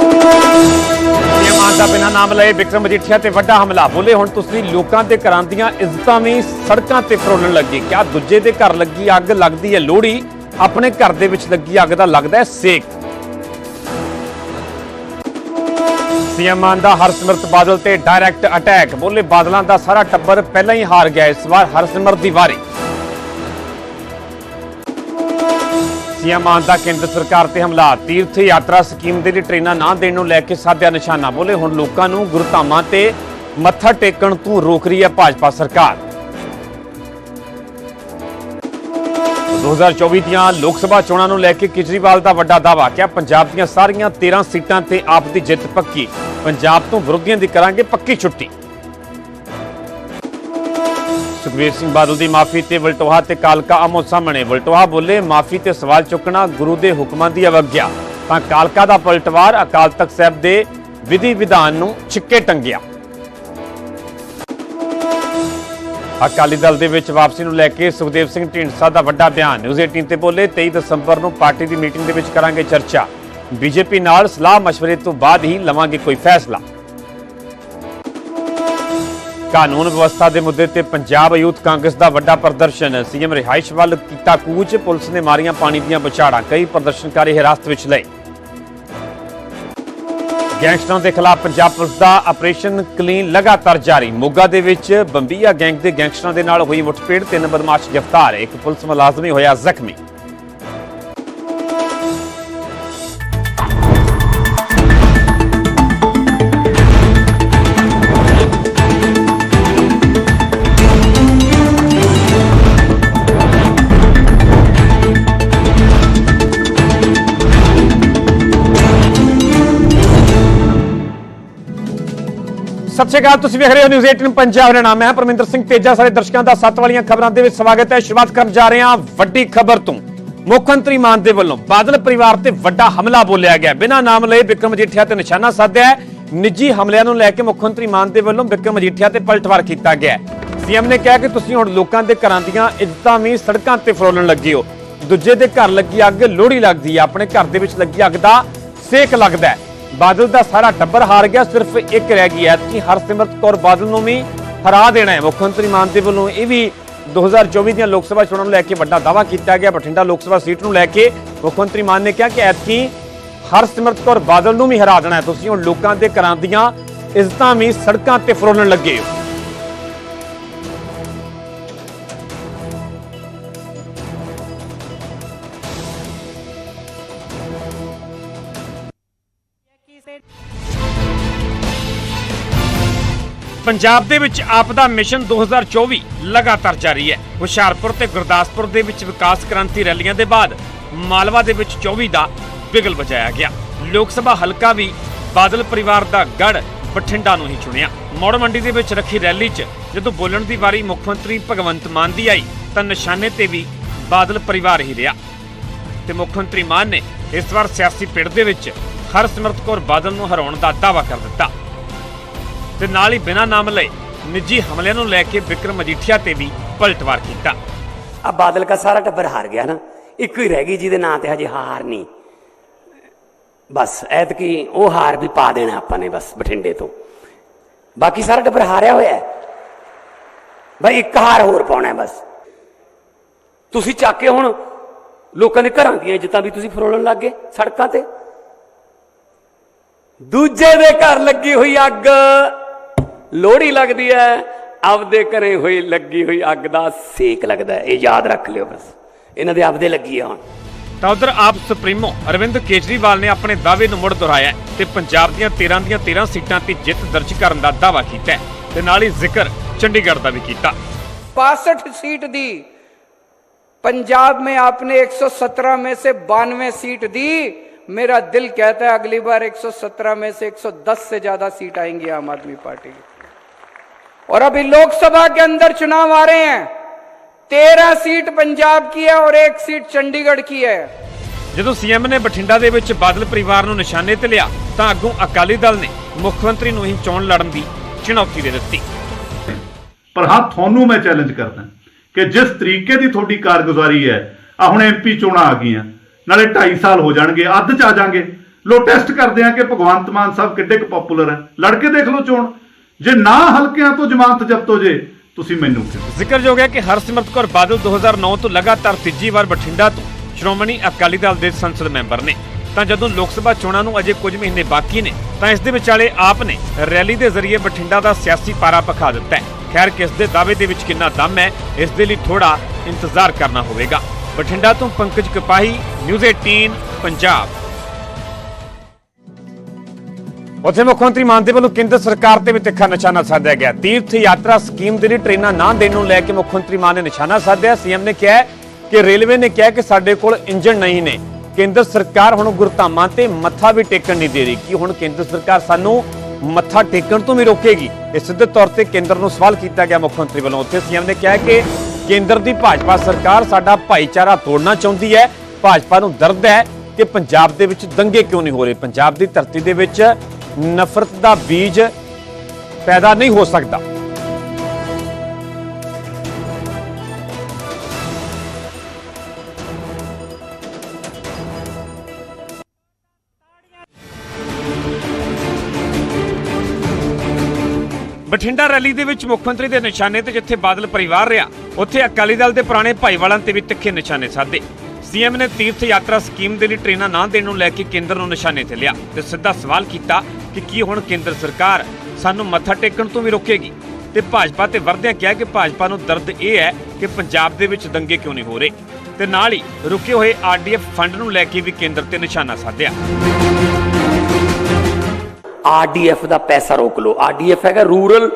ਇਹ ਮਾਨ ਦਾ ਬਿਨਾਂ ਨਾਮ ਲਏ ਵਿਕਰਮ ਮਜੀਠੀਆ ਤੇ ਵੱਡਾ ਹਮਲਾ। ਬੋਲੇ, ਹੁਣ ਤੁਸੀਂ ਲੋਕਾਂ ਦੇ ਘਰਾਂ ਦੀਆਂ ਇੱਜ਼ਤਾਂ ਵੀ ਸੜਕਾਂ ਤੇ ਫਰੋਲਣ ਲੱਗੇ। ਕਿਆ ਦੂਜੇ ਦੇ ਘਰ ਲੱਗੀ ਅੱਗ? ਲੱਗਦੀ ਹੈ ਲੋਹੜੀ। ਆਪਣੇ ਘਰ ਦੇ ਵਿੱਚ ਲੱਗੀ ਅੱਗ ਦਾ ਲੱਗਦਾ ਹੈ ਸੇਕ। ਸੀਐਮ ਮਾਨ ਦਾ ਹਰਸਿਮਰਤ ਬਾਦਲ ਤੇ ਡਾਇਰੈਕਟ ਅਟੈਕ। ਬੋਲੇ, ਬਾਦਲਾਂ ਦਾ ਸਾਰਾ ਟੱਬਰ ਪਹਿਲਾਂ ਹੀ ਹਾਰ ਗਿਆ। ਇਸ ਵਾਰ ਹਰਸਿਮਰਤ ਦੀ ਵਾਰੀ। ਸੀਐਮ ਮਾਨ ਦਾ ਕੇਂਦਰ ਸਰਕਾਰ ਤੇ ਹਮਲਾ। ਤੀਰਥ ਯਾਤਰਾ ਸਕੀਮ ਦੇ ਲਈ ਟ੍ਰੇਨਾਂ ਨਾ ਦੇਣ ਨੂੰ ਲੈ ਕੇ ਸਾਧਿਆ ਨਿਸ਼ਾਨਾ ਬੋਲੇ। ਹੁਣ ਲੋਕਾਂ ਨੂੰ ਗੁਰਧਾਮਾਂ ਤੇ ਮੱਥਾ ਟੇਕਣ ਤੋਂ ਰੋਕ ਰਹੀ ਹੈ ਭਾਜਪਾ ਸਰਕਾਰ। 2024 ਦੀਆਂ ਲੋਕ ਸਭਾ ਚੋਣਾਂ ਨੂੰ ਲੈ ਕੇ ਕੇਜਰੀਵਾਲ ਦਾ ਵੱਡਾ ਦਾਅਵਾ। ਕਿ ਪੰਜਾਬ ਦੀਆਂ ਸਾਰੀਆਂ 13 ਸੀਟਾਂ ਤੇ ਆਪ ਦੀ ਜਿੱਤ ਪੱਕੀ। ਪੰਜਾਬ ਤੋਂ ਵਿਰੋਧੀਆਂ ਦੀ ਕਰਾਂਗੇ ਪੱਕੀ ਛੁੱਟੀ। ਸੁਖਬੀਰ ਸਿੰਘ ਬਾਦਲ ਦੀ ਮਾਫੀ ਤੇ ਵਲਟੋਹਾ ਤੇ ਕਾਲਕਾ ਆਮੋ ਸਾਹਮਣੇ। ਵਲਟੋਹਾ ਬੋਲੇ, ਮਾਫੀ ਤੇ ਸਵਾਲ ਚੁੱਕਣਾ ਗੁਰੂ ਦੇ ਹੁਕਮਾਂ ਦੀ ਅਵਗਿਆ। ਤਾਂ ਕਾਲਕਾ ਦਾ ਪਲਟਵਾਰ ਅਕਾਲ ਤਖਤ ਸਾਹਿਬ ਦੇ ਵਿਧੀ ਵਿਧਾਨ ਨੂੰ ਛਿੱਕੇ ਟੰਗਿਆ। ਅਕਾਲੀ ਦਲ ਦੇ ਵਿੱਚ ਵਾਪਸੀ ਨੂੰ ਲੈ ਕੇ ਸੁਖਦੇਵ ਸਿੰਘ ਢੀਂਡਸਾ ਦਾ ਵੱਡਾ ਬਿਆਨ। ਨਿਊਜ਼ 18 ਤੇ ਬੋਲੇ 23 ਦਸੰਬਰ ਨੂੰ ਪਾਰਟੀ ਦੀ ਮੀਟਿੰਗ ਦੇ ਵਿੱਚ ਕਰਾਂਗੇ ਚਰਚਾ। ਬੀਜੇਪੀ ਨਾਲ ਸਲਾਹ مشਵਰੇ ਤੋਂ ਬਾਅਦ ਹੀ ਲਵਾਂਗੇ ਕੋਈ ਫੈਸਲਾ। ਕਾਨੂੰਨ ਵਿਵਸਥਾ ਦੇ ਮੁੱਦੇ ਤੇ ਪੰਜਾਬ ਯੂਥ ਕਾਂਗਰਸ ਦਾ ਵੱਡਾ ਪ੍ਰਦਰਸ਼ਨ। ਸੀਐਮ ਰਿਹਾਇਸ਼ ਵੱਲ ਕੀਤਾ ਕੂਚ। ਪੁਲਿਸ ਨੇ ਮਾਰੀਆਂ ਪਾਣੀ ਦੀਆਂ ਬਚਾੜਾਂ ਕਈ ਪ੍ਰਦਰਸ਼ਨਕਾਰੀ ਹਿਰਾਸਤ ਵਿੱਚ ਲਏ। ਗੈਂਗਸਟਰਾਂ ਦੇ ਖਿਲਾਫ ਪੰਜਾਬ ਪੁਲਿਸ ਦਾ ਆਪਰੇਸ਼ਨ ਕਲੀਨ ਲਗਾਤਾਰ ਜਾਰੀ। ਮੋਗਾ ਦੇ ਵਿੱਚ ਬੰਬੀਆ ਗੈਂਗ ਦੇ ਗੈਂਗਸਟਰਾਂ ਦੇ ਨਾਲ ਹੋਈ ਮੁੱਠਭੇੜ, ਤਿੰਨ ਬਦਮਾਸ਼ ਗ੍ਰਿਫਤਾਰ। ਇੱਕ ਪੁਲਿਸ ਮੁਲਾਜ਼ਮ ਹੋਇਆ ਜ਼ਖਮੀ। ਸਤਿ ਸ਼੍ਰੀ ਅਕਾਲ, ਤੁਸੀਂ ਵੇਖ ਰਹੇ ਹੋ ਨਿਊਜ਼ 18 ਪੰਜਾਬ ਦਾ ਨਾਮ ਹੈ ਪਰਮਿੰਦਰ ਸਿੰਘ ਤੇਜਾ। ਸਾਰੇ ਦਰਸ਼ਕਾਂ ਦਾ ਸੱਤ ਵਾਲੀਆਂ ਖਬਰਾਂ ਦੇ ਵਿੱਚ ਸਵਾਗਤ ਹੈ। ਸ਼ੁਰੂਆਤ ਕਰਨ ਜਾ ਰਹੇ ਹਾਂ ਵੱਡੀ ਖਬਰ ਤੋਂ। ਮੁੱਖ ਮੰਤਰੀ ਮਾਨ ਦੇ ਵੱਲੋਂ ਬਾਦਲ ਪਰਿਵਾਰ ਤੇ ਵੱਡਾ ਹਮਲਾ ਬੋਲਿਆ ਗਿਆ। ਬਿਨਾਂ ਨਾਮ ਲਏ ਵਿਕਰਮ ਮਜੀਠੀਆ ਤੇ ਨਿਸ਼ਾਨਾ ਸਾਧਿਆ ਨਿੱਜੀ ਹਮਲਿਆਂ ਨੂੰ ਲੈ ਕੇ ਮੁੱਖ ਮੰਤਰੀ ਮਾਨ ਦੇ ਵੱਲੋਂ ਵਿਕਰਮ ਮਜੀਠੀਆ ਤੇ ਪਲਟਵਾਰ ਕੀਤਾ ਗਿਆ ਹੈ। ਸੀਐਮ ਨੇ ਕਿਹਾ ਕਿ ਤੁਸੀਂ ਹੁਣ ਲੋਕਾਂ ਦੇ ਘਰਾਂ ਦੀਆਂ ਇੱਜ਼ਤਾਂ ਵੀ ਸੜਕਾਂ ਤੇ ਫਰੋਲਣ ਲੱਗੇ ਹੋ। ਦੂਜੇ ਦੇ ਘਰ ਲੱਗੀ ਅੱਗ, ਲੋਹੜੀ ਲੱਗਦੀ ਹੈ। ਆਪਣੇ ਘਰ ਦੇ ਵਿੱਚ ਲੱਗੀ ਅੱਗ ਦਾ ਸੇਕ ਲੱਗਦਾ ਹੈ। ਬਾਦਲ ਦਾ ਸਾਰਾ ਟੱਬਰ ਹਾਰ ਗਿਆ, ਸਿਰਫ ਇੱਕ ਰਹਿ ਗਈ ਹੈ ਕਿ ਹਰਸਿਮਰਤ ਕੌਰ ਬਾਦਲ ਨੂੰ ਵੀ ਹਰਾ ਦੇਣਾ ਹੈ। ਮੁੱਖ ਮੰਤਰੀ ਮਾਨ ਦੇ ਵੱਲੋਂ ਇਹ ਵੀ 2024 ਦੀਆਂ ਲੋਕ ਸਭਾ ਚੋਣਾਂ ਨੂੰ ਲੈ ਕੇ ਵੱਡਾ ਦਾਅਵਾ ਕੀਤਾ ਗਿਆ, ਬਠਿੰਡਾ ਲੋਕ ਸਭਾ ਸੀਟ ਨੂੰ ਲੈ ਕੇ ਮੁੱਖ ਮੰਤਰੀ ਮਾਨ ਨੇ ਕਿਹਾ ਕਿ ਐਤਕੀ ਹਰਸਿਮਰਤ ਕੌਰ ਬਾਦਲ ਨੂੰ ਵੀ ਹਰਾ ਦੇਣਾ ਹੈ। ਤੁਸੀਂ ਹੁਣ ਲੋਕਾਂ ਦੇ ਘਰਾਂ ਦੀਆਂ ਇੱਜ਼ਤਾਂ ਵੀ ਸੜਕਾਂ ਤੇ ਫਰੋਲਣ ਲੱਗੇ ਹੋ। ਪੰਜਾਬ ਦੇ ਵਿੱਚ ਆਪਦਾ ਮਿਸ਼ਨ 2024 ਲਗਾਤਾਰ ਜਾਰੀ ਹੈ। ਹੁਸ਼ਿਆਰਪੁਰ ਤੇ ਗੁਰਦਾਸਪੁਰ ਦੇ ਵਿੱਚ ਵਿਕਾਸ ਕ੍ਰਾਂਤੀ ਰੈਲੀਆਂ ਦੇ ਬਾਅਦ ਮਾਲਵਾ ਦੇ ਵਿੱਚ 24 ਦਾ ਬਿਗਲ ਵਜਾਇਆ ਗਿਆ। ਲੋਕ ਸਭਾ ਹਲਕਾ ਵੀ ਬਾਦਲ ਪਰਿਵਾਰ ਦਾ ਗੜ ਬਠਿੰਡਾ ਨੂੰ ਹੀ ਚੁਣਿਆ। ਮੌੜ ਮੰਡੀ ਦੇ ਵਿੱਚ ਰੱਖੀ ਰੈਲੀ 'ਚ ਜਦੋਂ ਬੋਲਣ ਦੀ ਵਾਰੀ ਮੁੱਖ ਮੰਤਰੀ ਭਗਵੰਤ ਮਾਨ ਦੀ ਆਈ, ਤਾਂ ਨਿਸ਼ਾਨੇ ਤੇ ਵੀ ਬਾਦਲ ਪਰਿਵਾਰ ਹੀ ਰਿਹਾ। ਤੇ ਮੁੱਖ ਮੰਤਰੀ ਮਾਨ ਨੇ ਇਸ ਵਾਰ ਸਿਆਸੀ ਪਿੜ ਦੇ ਵਿੱਚ ਹਰਸਿਮਰਤ ਕੌਰ ਬਾਦਲ ਨੂੰ ਹਰਾਉਣ ਦਾ ਦਾਅਵਾ ਕਰ ਦਿੱਤਾ। ਤੇ ਨਾਲ ਹੀ ਬਿਨਾਂ ਨਾਮ ਲਏ ਨਿੱਜੀ ਹਮਲਿਆਂ ਨੂੰ ਲੈ ਕੇ ਵਿਕਰਮ ਮਜੀਠੀਆ ਤੇ ਵੀ ਪਲਟਵਾਰ ਕੀਤਾ। ਆ ਬਾਦਲ ਦਾ ਸਾਰਾ ਟੱਬਰ ਹਾਰ ਗਿਆ ਨਾ। ਇੱਕੋ ਹੀ ਰਹਿ ਗਈ ਜਿਹਦੇ ਨਾਂ ਤੇ ਹਜੇ ਹਾਰ ਨਹੀਂ। ਬਸ, ਐਤਕੀ ਉਹ ਹਾਰ ਵੀ ਪਾ ਦੇਣਾ ਆਪਾਂ ਨੇ ਬਸ ਬਠਿੰਡੇ ਤੋਂ। ਬਾਕੀ ਸਾਰਾ ਟੱਬਰ ਹਾਰਿਆ ਹੋਇਆ ਹੈ। ਭਾਈ ਇੱਕ ਹਾਰ ਹੋਰ ਪਾਉਣਾ ਬਸ। ਤੁਸੀਂ ਚੱਕ ਕੇ ਹੁਣ ਲੋਕਾਂ ਦੇ ਘਰਾਂ ਦੀਆਂ ਇੱਜ਼ਤਾਂ ਵੀ ਤੁਸੀਂ ਫਰੋਲਣ ਲੱਗ ਗਏ ਸੜਕਾਂ ਤੇ। ਦੂਜੇ ਦੇ ਘਰ ਲੱਗੀ ਹੋਈ ਅੱਗ। ਲੋਹੜੀ ਲੱਗਦੀ ਹੈ ਆਪਦੇ ਘਰੇ ਹੋਈ ਲੱਗੀ ਹੋਈ ਅੱਗ ਦਾ ਸੇਕ ਲੱਗਦਾ ਹੈ ਇਹ ਯਾਦ ਰੱਖ ਲਿਓ ਬਸ ਇਹਨਾਂ ਦੇ ਆਪਦੇ ਲੱਗੀ ਆ ਹੁਣ ਤਾਂ ਉਧਰ ਆਪ ਸੁਪਰੀਮੋ ਅਰਵਿੰਦ ਕੇਜਰੀਵਾਲ ਨੇ ਆਪਣੇ ਦਾਅਵੇ ਨੂੰ ਮੁੜ ਦੁਹਰਾਇਆ ਹੈ ਤੇ ਪੰਜਾਬ ਦੀਆਂ 13 ਦੀਆਂ 13 ਸੀਟਾਂ ਤੇ ਜਿੱਤ ਦਰਜ ਕਰਨ ਦਾ ਦਾਅਵਾ ਕੀਤਾ ਹੈ ਤੇ ਨਾਲ ਹੀ ਜ਼ਿਕਰ ਚੰਡੀਗੜ੍ਹ ਦਾ ਵੀ ਕੀਤਾ बासठ सीट दी पंजाब में आपने 117 में से बानवे सीट दी मेरा दिल कहता है अगली बार 117 में से 110 से ज्यादा सीट आएंगी आम आदमी पार्टी की और अभी लोकसभा के अंदर चुनाव आ रहे हैं तेरह सीट पंजाब की है और एक सीट चंडीगढ़ की है ਜਦੋਂ ਸੀਐਮ ਨੇ ਬਠਿੰਡਾ ਦੇ ਵਿੱਚ ਬਾਦਲ ਪਰਿਵਾਰ ਨੂੰ ਨਿਸ਼ਾਨੇ ਤੇ ਲਿਆ ਤਾਂ ਅੱਗੋਂ ਅਕਾਲੀ ਦਲ ਨੇ ਮੁੱਖ ਮੰਤਰੀ ਨੂੰ ਹੀ ਚੋਣ ਲੜਨ ਦੀ ਚੁਣੌਤੀ ਦੇ ਦਿੱਤੀ ਪਰ ਹਾਂ ਤੁਹਾਨੂੰ ਮੈਂ ਚੈਲੰਜ ਕਰਦਾ ਕਿ ਜਿਸ ਤਰੀਕੇ ਦੀ ਤੁਹਾਡੀ ਕਾਰਗੁਜ਼ਾਰੀ ਹੈ ਆ ਹੁਣ ਐਮਪੀ ਚੋਣਾਂ ਆ ਗਈਆਂ ਨਾਲੇ 2.5 ਸਾਲ ਹੋ ਜਾਣਗੇ ਅੱਧ ਚ ਆ ਜਾਾਂਗੇ ਲੋ ਟੈਸਟ ਕਰਦੇ ਆ ਕਿ ਭਗਵੰਤ ਮਾਨ ਸਾਹਿਬ ਕਿੱਡੇ ਕੁ ਪਪੂਲਰ ਹੈ ਲੜ ਕੇ ਦੇਖ ਲਓ ਚੋਣ ਜੇ ਨਾ ਹਲਕਿਆਂ ਤੋਂ ਜ਼ਮਾਨਤ ਜ਼ਬਤ ਹੋ ਜੇ, ਤੁਸੀਂ ਮੈਨੂੰ ਜ਼ਿਕਰਯੋਗ ਹੈ ਕਿ ਹਰਸਿਮਰਤ ਕੌਰ ਬਾਦਲ 2009 ਤੋਂ ਲਗਾਤਾਰ ਤੀਜੀ ਵਾਰ ਬਠਿੰਡਾ ਤੋਂ ਸ਼੍ਰੋਮਣੀ ਅਕਾਲੀ ਦਲ ਦੇ ਸੰਸਦ ਮੈਂਬਰ ਨੇ। ਤਾਂ ਜਦੋਂ ਲੋਕ ਸਭਾ ਚੋਣਾਂ ਨੂੰ ਅਜੇ ਕੁਝ ਮਹੀਨੇ ਬਾਕੀ ਨੇ, ਤਾਂ ਇਸ ਦੇ ਵਿਚਾਲੇ ਆਪ ਨੇ ਰੈਲੀ ਦੇ ਜ਼ਰੀਏ ਬਠਿੰਡਾ ਦਾ ਸਿਆਸੀ ਪਾਰਾ ਪਖਾ ਦਿੱਤਾ ਹੈ। ਖੈਰ, ਕਿਸ ਦੇ ਦਾਅਵੇ ਦੇ ਵਿੱਚ ਕਿੰਨਾ ਦਮ ਹੈ, ਇਸ ਦੇ ਲਈ ਥੋੜਾ ਇੰਤਜ਼ਾਰ ਕਰਨਾ ਹੋਵੇਗਾ। ਬਠਿੰਡਾ ਤੋਂ ਪੰਕਜ ਕਪਾਹੀ ਨਿਊਜ਼ 18 ਪੰਜਾਬ। ਉੱਥੇ ਮੁੱਖ ਮੰਤਰੀ ਮਾਨ ਦੇ ਵੱਲੋਂ ਕੇਂਦਰ ਸਰਕਾਰ ਤੇ ਵੀ ਤਿੱਖਾ ਨਿਸ਼ਾਨਾ ਸਾਧਿਆ ਗਿਆ। ਤੀਰਥ ਯਾਤਰਾ ਸਕੀਮ ਦੇ ਲਈ ਟ੍ਰੇਨਾਂ ਨਾ ਦੇਣ ਨੂੰ ਲੈ ਕੇ ਮੁੱਖ ਮੰਤਰੀ ਮਾਨ ਨੇ ਨਿਸ਼ਾਨਾ ਸਾਧਿਆ। ਸੀਐਮ ਨੇ ਕਿਹਾ ਕਿ ਰੇਲਵੇ ਨੇ ਕਿਹਾ ਕਿ ਸਾਡੇ ਕੋਲ ਇੰਜਣ ਨਹੀਂ ਨੇ। ਕੇਂਦਰ ਸਰਕਾਰ ਹੁਣ ਗੁਰਧਾਮਾਂ ਤੇ ਮੱਥਾ ਵੀ ਟੇਕਣ ਨਹੀਂ ਦੇ ਰਹੀ। ਕਿ ਹੁਣ ਕੇਂਦਰ ਸਰਕਾਰ ਸਾਨੂੰ ਮੱਥਾ ਟੇਕਣ ਤੋਂ ਵੀ ਰੋਕੇਗੀ? ਇਹ ਸਿੱਧੇ ਤੌਰ ਤੇ ਕੇਂਦਰ ਨੂੰ ਸਵਾਲ ਕੀਤਾ ਗਿਆ ਮੁੱਖ ਮੰਤਰੀ ਵੱਲੋਂ। ਉੱਥੇ ਸੀਐਮ ਨੇ ਕਿਹਾ ਕਿ ਕੇਂਦਰ ਦੀ ਭਾਜਪਾ ਸਰਕਾਰ ਸਾਡਾ ਭਾਈਚਾਰਾ ਤੋੜਨਾ ਚਾਹੁੰਦੀ ਹੈ। ਭਾਜਪਾ ਨੂੰ ਦਰਦ ਹੈ ਕਿ ਪੰਜਾਬ ਦੇ ਵਿੱਚ ਦੰਗੇ ਕਿਉਂ ਨਹੀਂ ਹੋ ਰਹੇ? ਪੰਜਾਬ ਦੀ ਧਰਤੀ ਦੇ ਵਿੱਚ ਨਫ਼ਰਤ ਦਾ ਬੀਜ ਪੈਦਾ ਨਹੀਂ ਹੋ ਸਕਦਾ। ਬਠਿੰਡਾ ਰੈਲੀ ਦੇ ਵਿੱਚ ਮੁੱਖ ਮੰਤਰੀ ਦੇ ਨਿਸ਼ਾਨੇ ਤੇ ਜਿੱਥੇ ਬਾਦਲ ਪਰਿਵਾਰ ਰਿਹਾ, ਉੱਥੇ ਅਕਾਲੀ ਦਲ ਦੇ ਪੁਰਾਣੇ ਭਾਈਵਾਲਾਂ ਤੇ ਵੀ ਤਿੱਖੇ ਨਿਸ਼ਾਨੇ ਸਾਧੇ। ਸੀਐਮ ਨੇ ਤੀਰਥ ਯਾਤਰਾ ਸਕੀਮ ਦੇ ਲਈ ਟ੍ਰੇਨਾਂ ਨਾ ਦੇਣ ਨੂੰ ਲੈ ਕੇ ਕੇਂਦਰ ਨੂੰ ਨਿਸ਼ਾਨੇ ਤੇ ਲਿਆ ਤੇ ਸਿੱਧਾ ਸਵਾਲ ਕੀਤਾ ਕਿ ਕੀ ਹੁਣ ਕੇਂਦਰ ਸਰਕਾਰ ਸਾਨੂੰ ਮੱਥਾ ਟੇਕਣ ਤੋਂ ਵੀ ਰੋਕੇਗੀ? ਤੇ ਭਾਜਪਾ ਤੇ ਵਰਦਿਆਂ ਕਿਹਾ ਕਿ ਭਾਜਪਾ ਨੂੰ ਦਰਦ ਇਹ ਹੈ ਕਿ ਪੰਜਾਬ ਦੇ ਵਿੱਚ ਦੰਗੇ ਕਿਉਂ ਨਹੀਂ ਹੋ ਰਹੇ? ਤੇ ਨਾਲ ਹੀ ਰੁਕੇ ਹੋਏ ਆਰਡੀਐਫ ਫੰਡ ਨੂੰ ਲੈ ਕੇ ਵੀ ਕੇਂਦਰ ਤੇ ਨਿਸ਼ਾਨਾ ਸਾਧਿਆ। ਆਰਡੀਐਫ ਦਾ ਪੈਸਾ ਰੋਕ ਲਓ। ਆਰਡੀਐਫ ਹੈਗਾ rural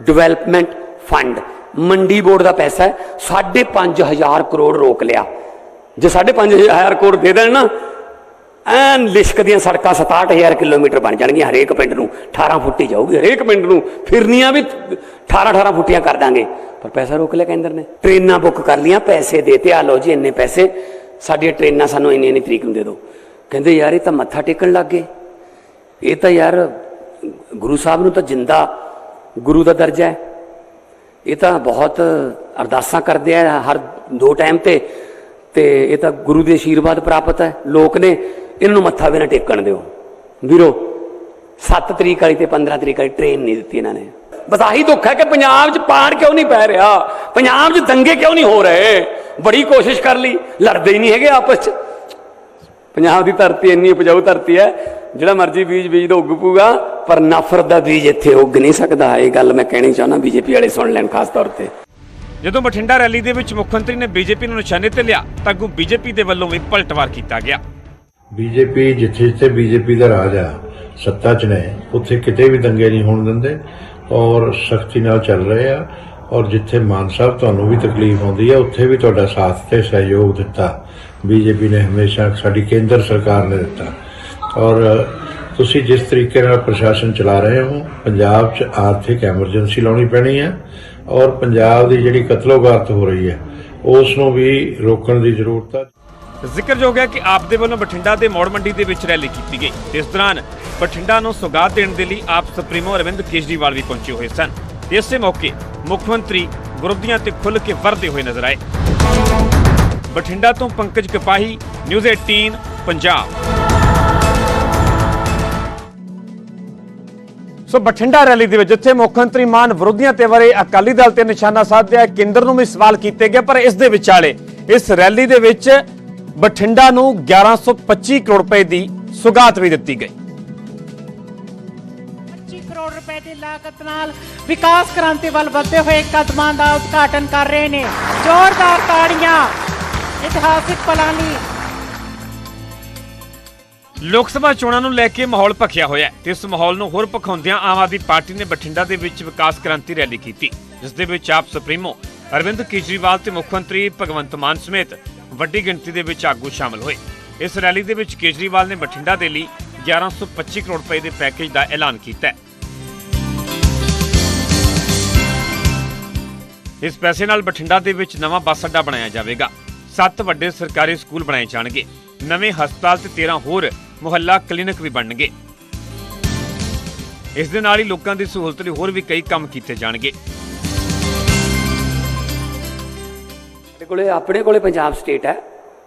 development fund. Mandi board ਦਾ ਪੈਸਾ ਹੈ। 5500 ਕਰੋੜ ਰੋਕ ਲਿਆ। ਜੇ 5500 ਕਰੋੜ ਦੇ ਦੇਣ ਨਾ ਐਨ ਲਿਸ਼ਕ ਦੀਆਂ ਸੜਕਾਂ 67000 ਕਿਲੋਮੀਟਰ ਬਣ ਜਾਣਗੀਆਂ ਹਰੇਕ ਪਿੰਡ ਨੂੰ 18 ਫੁੱਟੀ ਜਾਊਗੀ, ਹਰੇਕ ਪਿੰਡ ਨੂੰ ਫਿਰਨੀਆਂ ਵੀ 18 18 ਫੁੱਟੀਆਂ ਕਰ ਦਾਂਗੇ। ਪਰ ਪੈਸਾ ਰੋਕ ਲਿਆ ਕੇਂਦਰ ਨੇ। ਟ੍ਰੇਨਾਂ ਬੁੱਕ ਕਰ ਲੀਆਂ ਪੈਸੇ ਦੇਤੇ ਆ ਲਓ ਜੀ ਇੰਨੇ ਪੈਸੇ, ਸਾਡੀਆਂ ਟ੍ਰੇਨਾਂ ਸਾਨੂੰ ਇੰਨੀ ਇੰਨੀ ਤਰੀਕ ਨੂੰ ਦੇ ਦਿਓ। ਕਹਿੰਦੇ ਯਾਰ ਇਹ ਤਾਂ ਮੱਥਾ ਟੇਕਣ ਲੱਗ ਗਏ। ਇਹ ਤਾਂ ਯਾਰ ਗੁਰੂ ਸਾਹਿਬ ਨੂੰ ਤਾਂ ਜਿੰਦਾ ਗੁਰੂ ਦਾ ਦਰਜਾ ਹੈ। ਇਹ ਤਾਂ ਬਹੁਤ ਅਰਦਾਸਾਂ ਕਰਦੇ ਆ ਹਰ ਦੋ ਟਾਈਮ ਤੇ। ਤੇ ਇਹ ਤਾਂ ਗੁਰੂ ਦੇ ਆਸ਼ੀਰਵਾਦ ਪ੍ਰਾਪਤ ਹੈ। ਲੋਕ ਨੇ ਇਹਨਾਂ ਨੂੰ ਮੱਥਾ ਵੀ ਨਾ ਟੇਕਣ ਦਿਓ। ਵੀਰੋ 7 ਤਰੀਕ ਵਾਲੀ ਤੇ 15 ਤਰੀਕ ਵਾਲੀ ਟ੍ਰੇਨ ਨਹੀਂ ਦਿੱਤੀ ਇਹਨਾਂ ਨੇ। ਬਸ ਆਹੀ ਦੁੱਖ ਹੈ ਕਿ ਪੰਜਾਬ 'ਚ ਪਾੜ ਕਿਉਂ ਨਹੀਂ ਪੈ ਰਿਹਾ? ਪੰਜਾਬ 'ਚ ਦੰਗੇ ਕਿਉਂ ਨਹੀਂ ਹੋ ਰਹੇ? ਬੜੀ ਕੋਸ਼ਿਸ਼ ਕਰ ਲਈ। ਲੜਦੇ ਹੀ ਨਹੀਂ ਹੈਗੇ ਆਪਸ 'ਚ। ਪੰਜਾਬ ਦੀ ਧਰਤੀ ਇੰਨੀ ਉਪਜਾਊ ਧਰਤੀ ਹੈ, ਜਿਹੜਾ ਮਰਜ਼ੀ ਬੀਜ ਬੀਜ ਦਾ ਉੱਗ ਪੂਗਾ ਪਰ ਨਫ਼ਰਤ ਦਾ ਬੀਜ ਇੱਥੇ ਉੱਗ ਨਹੀਂ ਸਕਦਾ। ਇਹ ਗੱਲ ਮੈਂ ਕਹਿਣੀ ਚਾਹੁੰਦਾ, ਬੀਜੇਪੀ ਵਾਲੇ ਸੁਣ ਲੈਣ ਖਾਸ ਤੌਰ ਤੇ। ਜਦੋਂ ਬਠਿੰਡਾ ਰੈਲੀ ਦੇ ਵਿੱਚ ਮੁੱਖ ਮੰਤਰੀ ਨੇ ਬੀਜੇਪੀ ਨੂੰ ਨਿਸ਼ਾਨੇ ਤੇ ਲਿਆ, ਤਾਂ ਅੱਗੋਂ ਬੀਜੇਪੀ ਦੇ ਵੱਲੋਂ ਵੀ ਪਲਟਵਾਰ ਕੀਤਾ ਗਿਆ। ਬੀਜੇਪੀ ਜਿੱਥੇ ਜਿੱਥੇ ਬੀਜੇਪੀ ਦਾ ਰਾਜ ਆ, ਸੱਤਾ 'ਚ ਨੇ, ਉੱਥੇ ਕਿਤੇ ਵੀ ਦੰਗੇ ਨਹੀਂ ਹੋਣ ਦਿੰਦੇ, ਔਰ ਸਖਤੀ ਨਾਲ ਚੱਲ ਰਹੇ ਆ, ਔਰ ਜਿੱਥੇ ਮਾਨ ਸਾਹਿਬ ਤੁਹਾਨੂੰ ਵੀ ਤਕਲੀਫ ਆਉਂਦੀ ਆ, ਉੱਥੇ ਵੀ ਤੁਹਾਡਾ ਸਾਥ ਤੇ ਸਹਿਯੋਗ ਦਿੱਤਾ। ਬੀਜੇਪੀ ਨੇ ਹਮੇਸ਼ਾ ਸਾਡੀ ਕੇਂਦਰ ਸਰਕਾਰ ਨੇ ਦਿੱਤਾ। ਔਰ ਤੁਸੀਂ ਜਿਸ ਤਰੀਕੇ ਨਾਲ ਪ੍ਰਸ਼ਾਸਨ ਚਲਾ ਰਹੇ ਹੋ, ਪੰਜਾਬ 'ਚ ਆਰਥਿਕ ਐਮਰਜੈਂਸੀ ਲਾਉਣੀ ਪੈਣੀ ਹੈ ਔਰ ਪੰਜਾਬ ਦੀ ਜਿਹੜੀ ਕਤਲੋਗਾਰਤ ਹੋ ਰਹੀ ਹੈ, ਉਸ ਨੂੰ ਵੀ ਰੋਕਣ ਦੀ ਜ਼ਰੂਰਤ ਹੈ। ਜ਼ਿਕਰਯੋਗ ਹੈ ਕਿ ਆਪ ਦੇ ਵੱਲੋਂ ਬਠਿੰਡਾ ਦੇ ਮੌੜ ਮੰਡੀ ਦੇ ਵਿੱਚ ਰੈਲੀ ਕੀਤੀ ਗਈ। ਇਸ ਦੌਰਾਨ ਬਠਿੰਡਾ ਨੂੰ ਸੌਗਾਤ ਦੇਣ ਦੇ ਲਈ ਆਪ ਸੁਪਰੀਮੋ ਅਰਵਿੰਦ ਕੇਜਰੀਵਾਲ ਵੀ ਪਹੁੰਚੇ ਹੋਏ ਸਨ। ਇਸੇ ਮੌਕੇ ਮੁੱਖ ਮੰਤਰੀ ਵਿਰੋਧੀਆਂ ਤੇ ਖੁੱਲ੍ਹ ਕੇ ਵਰਦੇ ਹੋਏ ਨਜ਼ਰ ਆਏ। ਬਠਿੰਡਾ ਤੋਂ Pankaj Kapahi, news 18 Punjab. So Bathinda rally ਦੇ ਵਿੱਚ ਜਿੱਥੇ ਮੁੱਖ ਮੰਤਰੀ ਮਾਨ ਵਿਰੋਧੀਆਂ ਤੇ ਵਰੇ ਅਕਾਲੀ ਦਲ ਤੇ ਨਿਸ਼ਾਨਾ ਸਾਧਿਆ, ਕੇਂਦਰ ਨੂੰ ਵੀ ਸਵਾਲ ਕੀਤੇ ਗਏ, ਪਰ ਇਸ ਦੇ ਵਿਚਾਲੇ, ਇਸ ਰੈਲੀ ਦੇ ਵਿੱਚ ਬਠਿੰਡਾ ਨੂੰ 1125 ਕਰੋੜ ਰੁਪਏ ਦੀ ਸੁਗਾਤ ਵੀ ਦਿੱਤੀ ਗਈ। 25 ਕਰੋੜ ਰੁਪਏ ਦੀ ਲਾਗਤ ਨਾਲ ਵਿਕਾਸ ਕ੍ਰਾਂਤੀ ਵੱਲ ਵਧਦੇ ਹੋਏ ਕਦਮਾਂ ਦਾ ਉਦਘਾਟਨ ਕਰ ਰਹੇ ਨੇ। ਜ਼ੋਰਦਾਰ ਤਾੜੀਆਂ, ਇਤਿਹਾਸਿਕ ਪਲਾਂ ਲੋਕ ਸਭਾ ਚੋਣਾਂ ਨੂੰ ਲੈ ਕੇ ਮਾਹੌਲ ਭਖਿਆ ਹੋਇਆ ਹੈ ਤੇ ਇਸ ਮਾਹੌਲ ਨੂੰ ਹੋਰ ਭਖਾਉਂਦਿਆਂ ਆਮ ਆਦਮੀ ਪਾਰਟੀ ਨੇ ਬਠਿੰਡਾ ਦੇ ਵਿੱਚ ਵਿਕਾਸ ਕ੍ਰਾਂਤੀ ਰੈਲੀ ਕੀਤੀ, ਜਿਸ ਦੇ ਵਿੱਚ ਆਪ ਸੁਪਰੀਮੋ ਅਰਵਿੰਦ ਕੇਜਰੀਵਾਲ ਤੇ ਮੁੱਖ ਮੰਤਰੀ ਭਗਵੰਤ ਮਾਨ ਸਮੇਤ ਵੱਡੀ ਗਿਣਤੀ ਦੇ ਵਿੱਚ ਆਗੂ ਸ਼ਾਮਲ ਹੋਏ। ਇਸ ਰੈਲੀ ਦੇ ਵਿੱਚ ਕੇਜਰੀਵਾਲ ਨੇ ਬਠਿੰਡਾ ਦੇ ਲਈ 1125 ਕਰੋੜ ਰੁਪਏ ਦੇ ਪੈਕੇਜ ਦਾ ਐਲਾਨ ਕੀਤਾ ਹੈ। ਇਸ ਪੈਸੇ ਨਾਲ ਬਠਿੰਡਾ ਦੇ ਵਿੱਚ ਨਵਾਂ ਬੱਸ ਅੱਡਾ ਬਣਾਇਆ ਜਾਵੇਗਾ। ਸੱਤ ਵੱਡੇ ਸਰਕਾਰੀ ਸਕੂਲ ਬਣਾਏ ਜਾਣਗੇ। ਨਵੇਂ ਹਸਪਤਾਲ ਤੇ 13 ਹੋਰ ਮੁਹੱਲਾ ਕਲੀਨਿਕ ਵੀ ਬਣਨਗੇ। ਇਸ ਦੇ ਨਾਲ ਹੀ ਲੋਕਾਂ ਦੀ ਸਹੂਲਤ ਲਈ ਹੋਰ ਵੀ ਕਈ ਕੰਮ ਕੀਤੇ ਜਾਣਗੇ। ਸਾਡੇ ਕੋਲੇ, ਆਪਣੇ ਕੋਲੇ ਪੰਜਾਬ ਸਟੇਟ ਹੈ।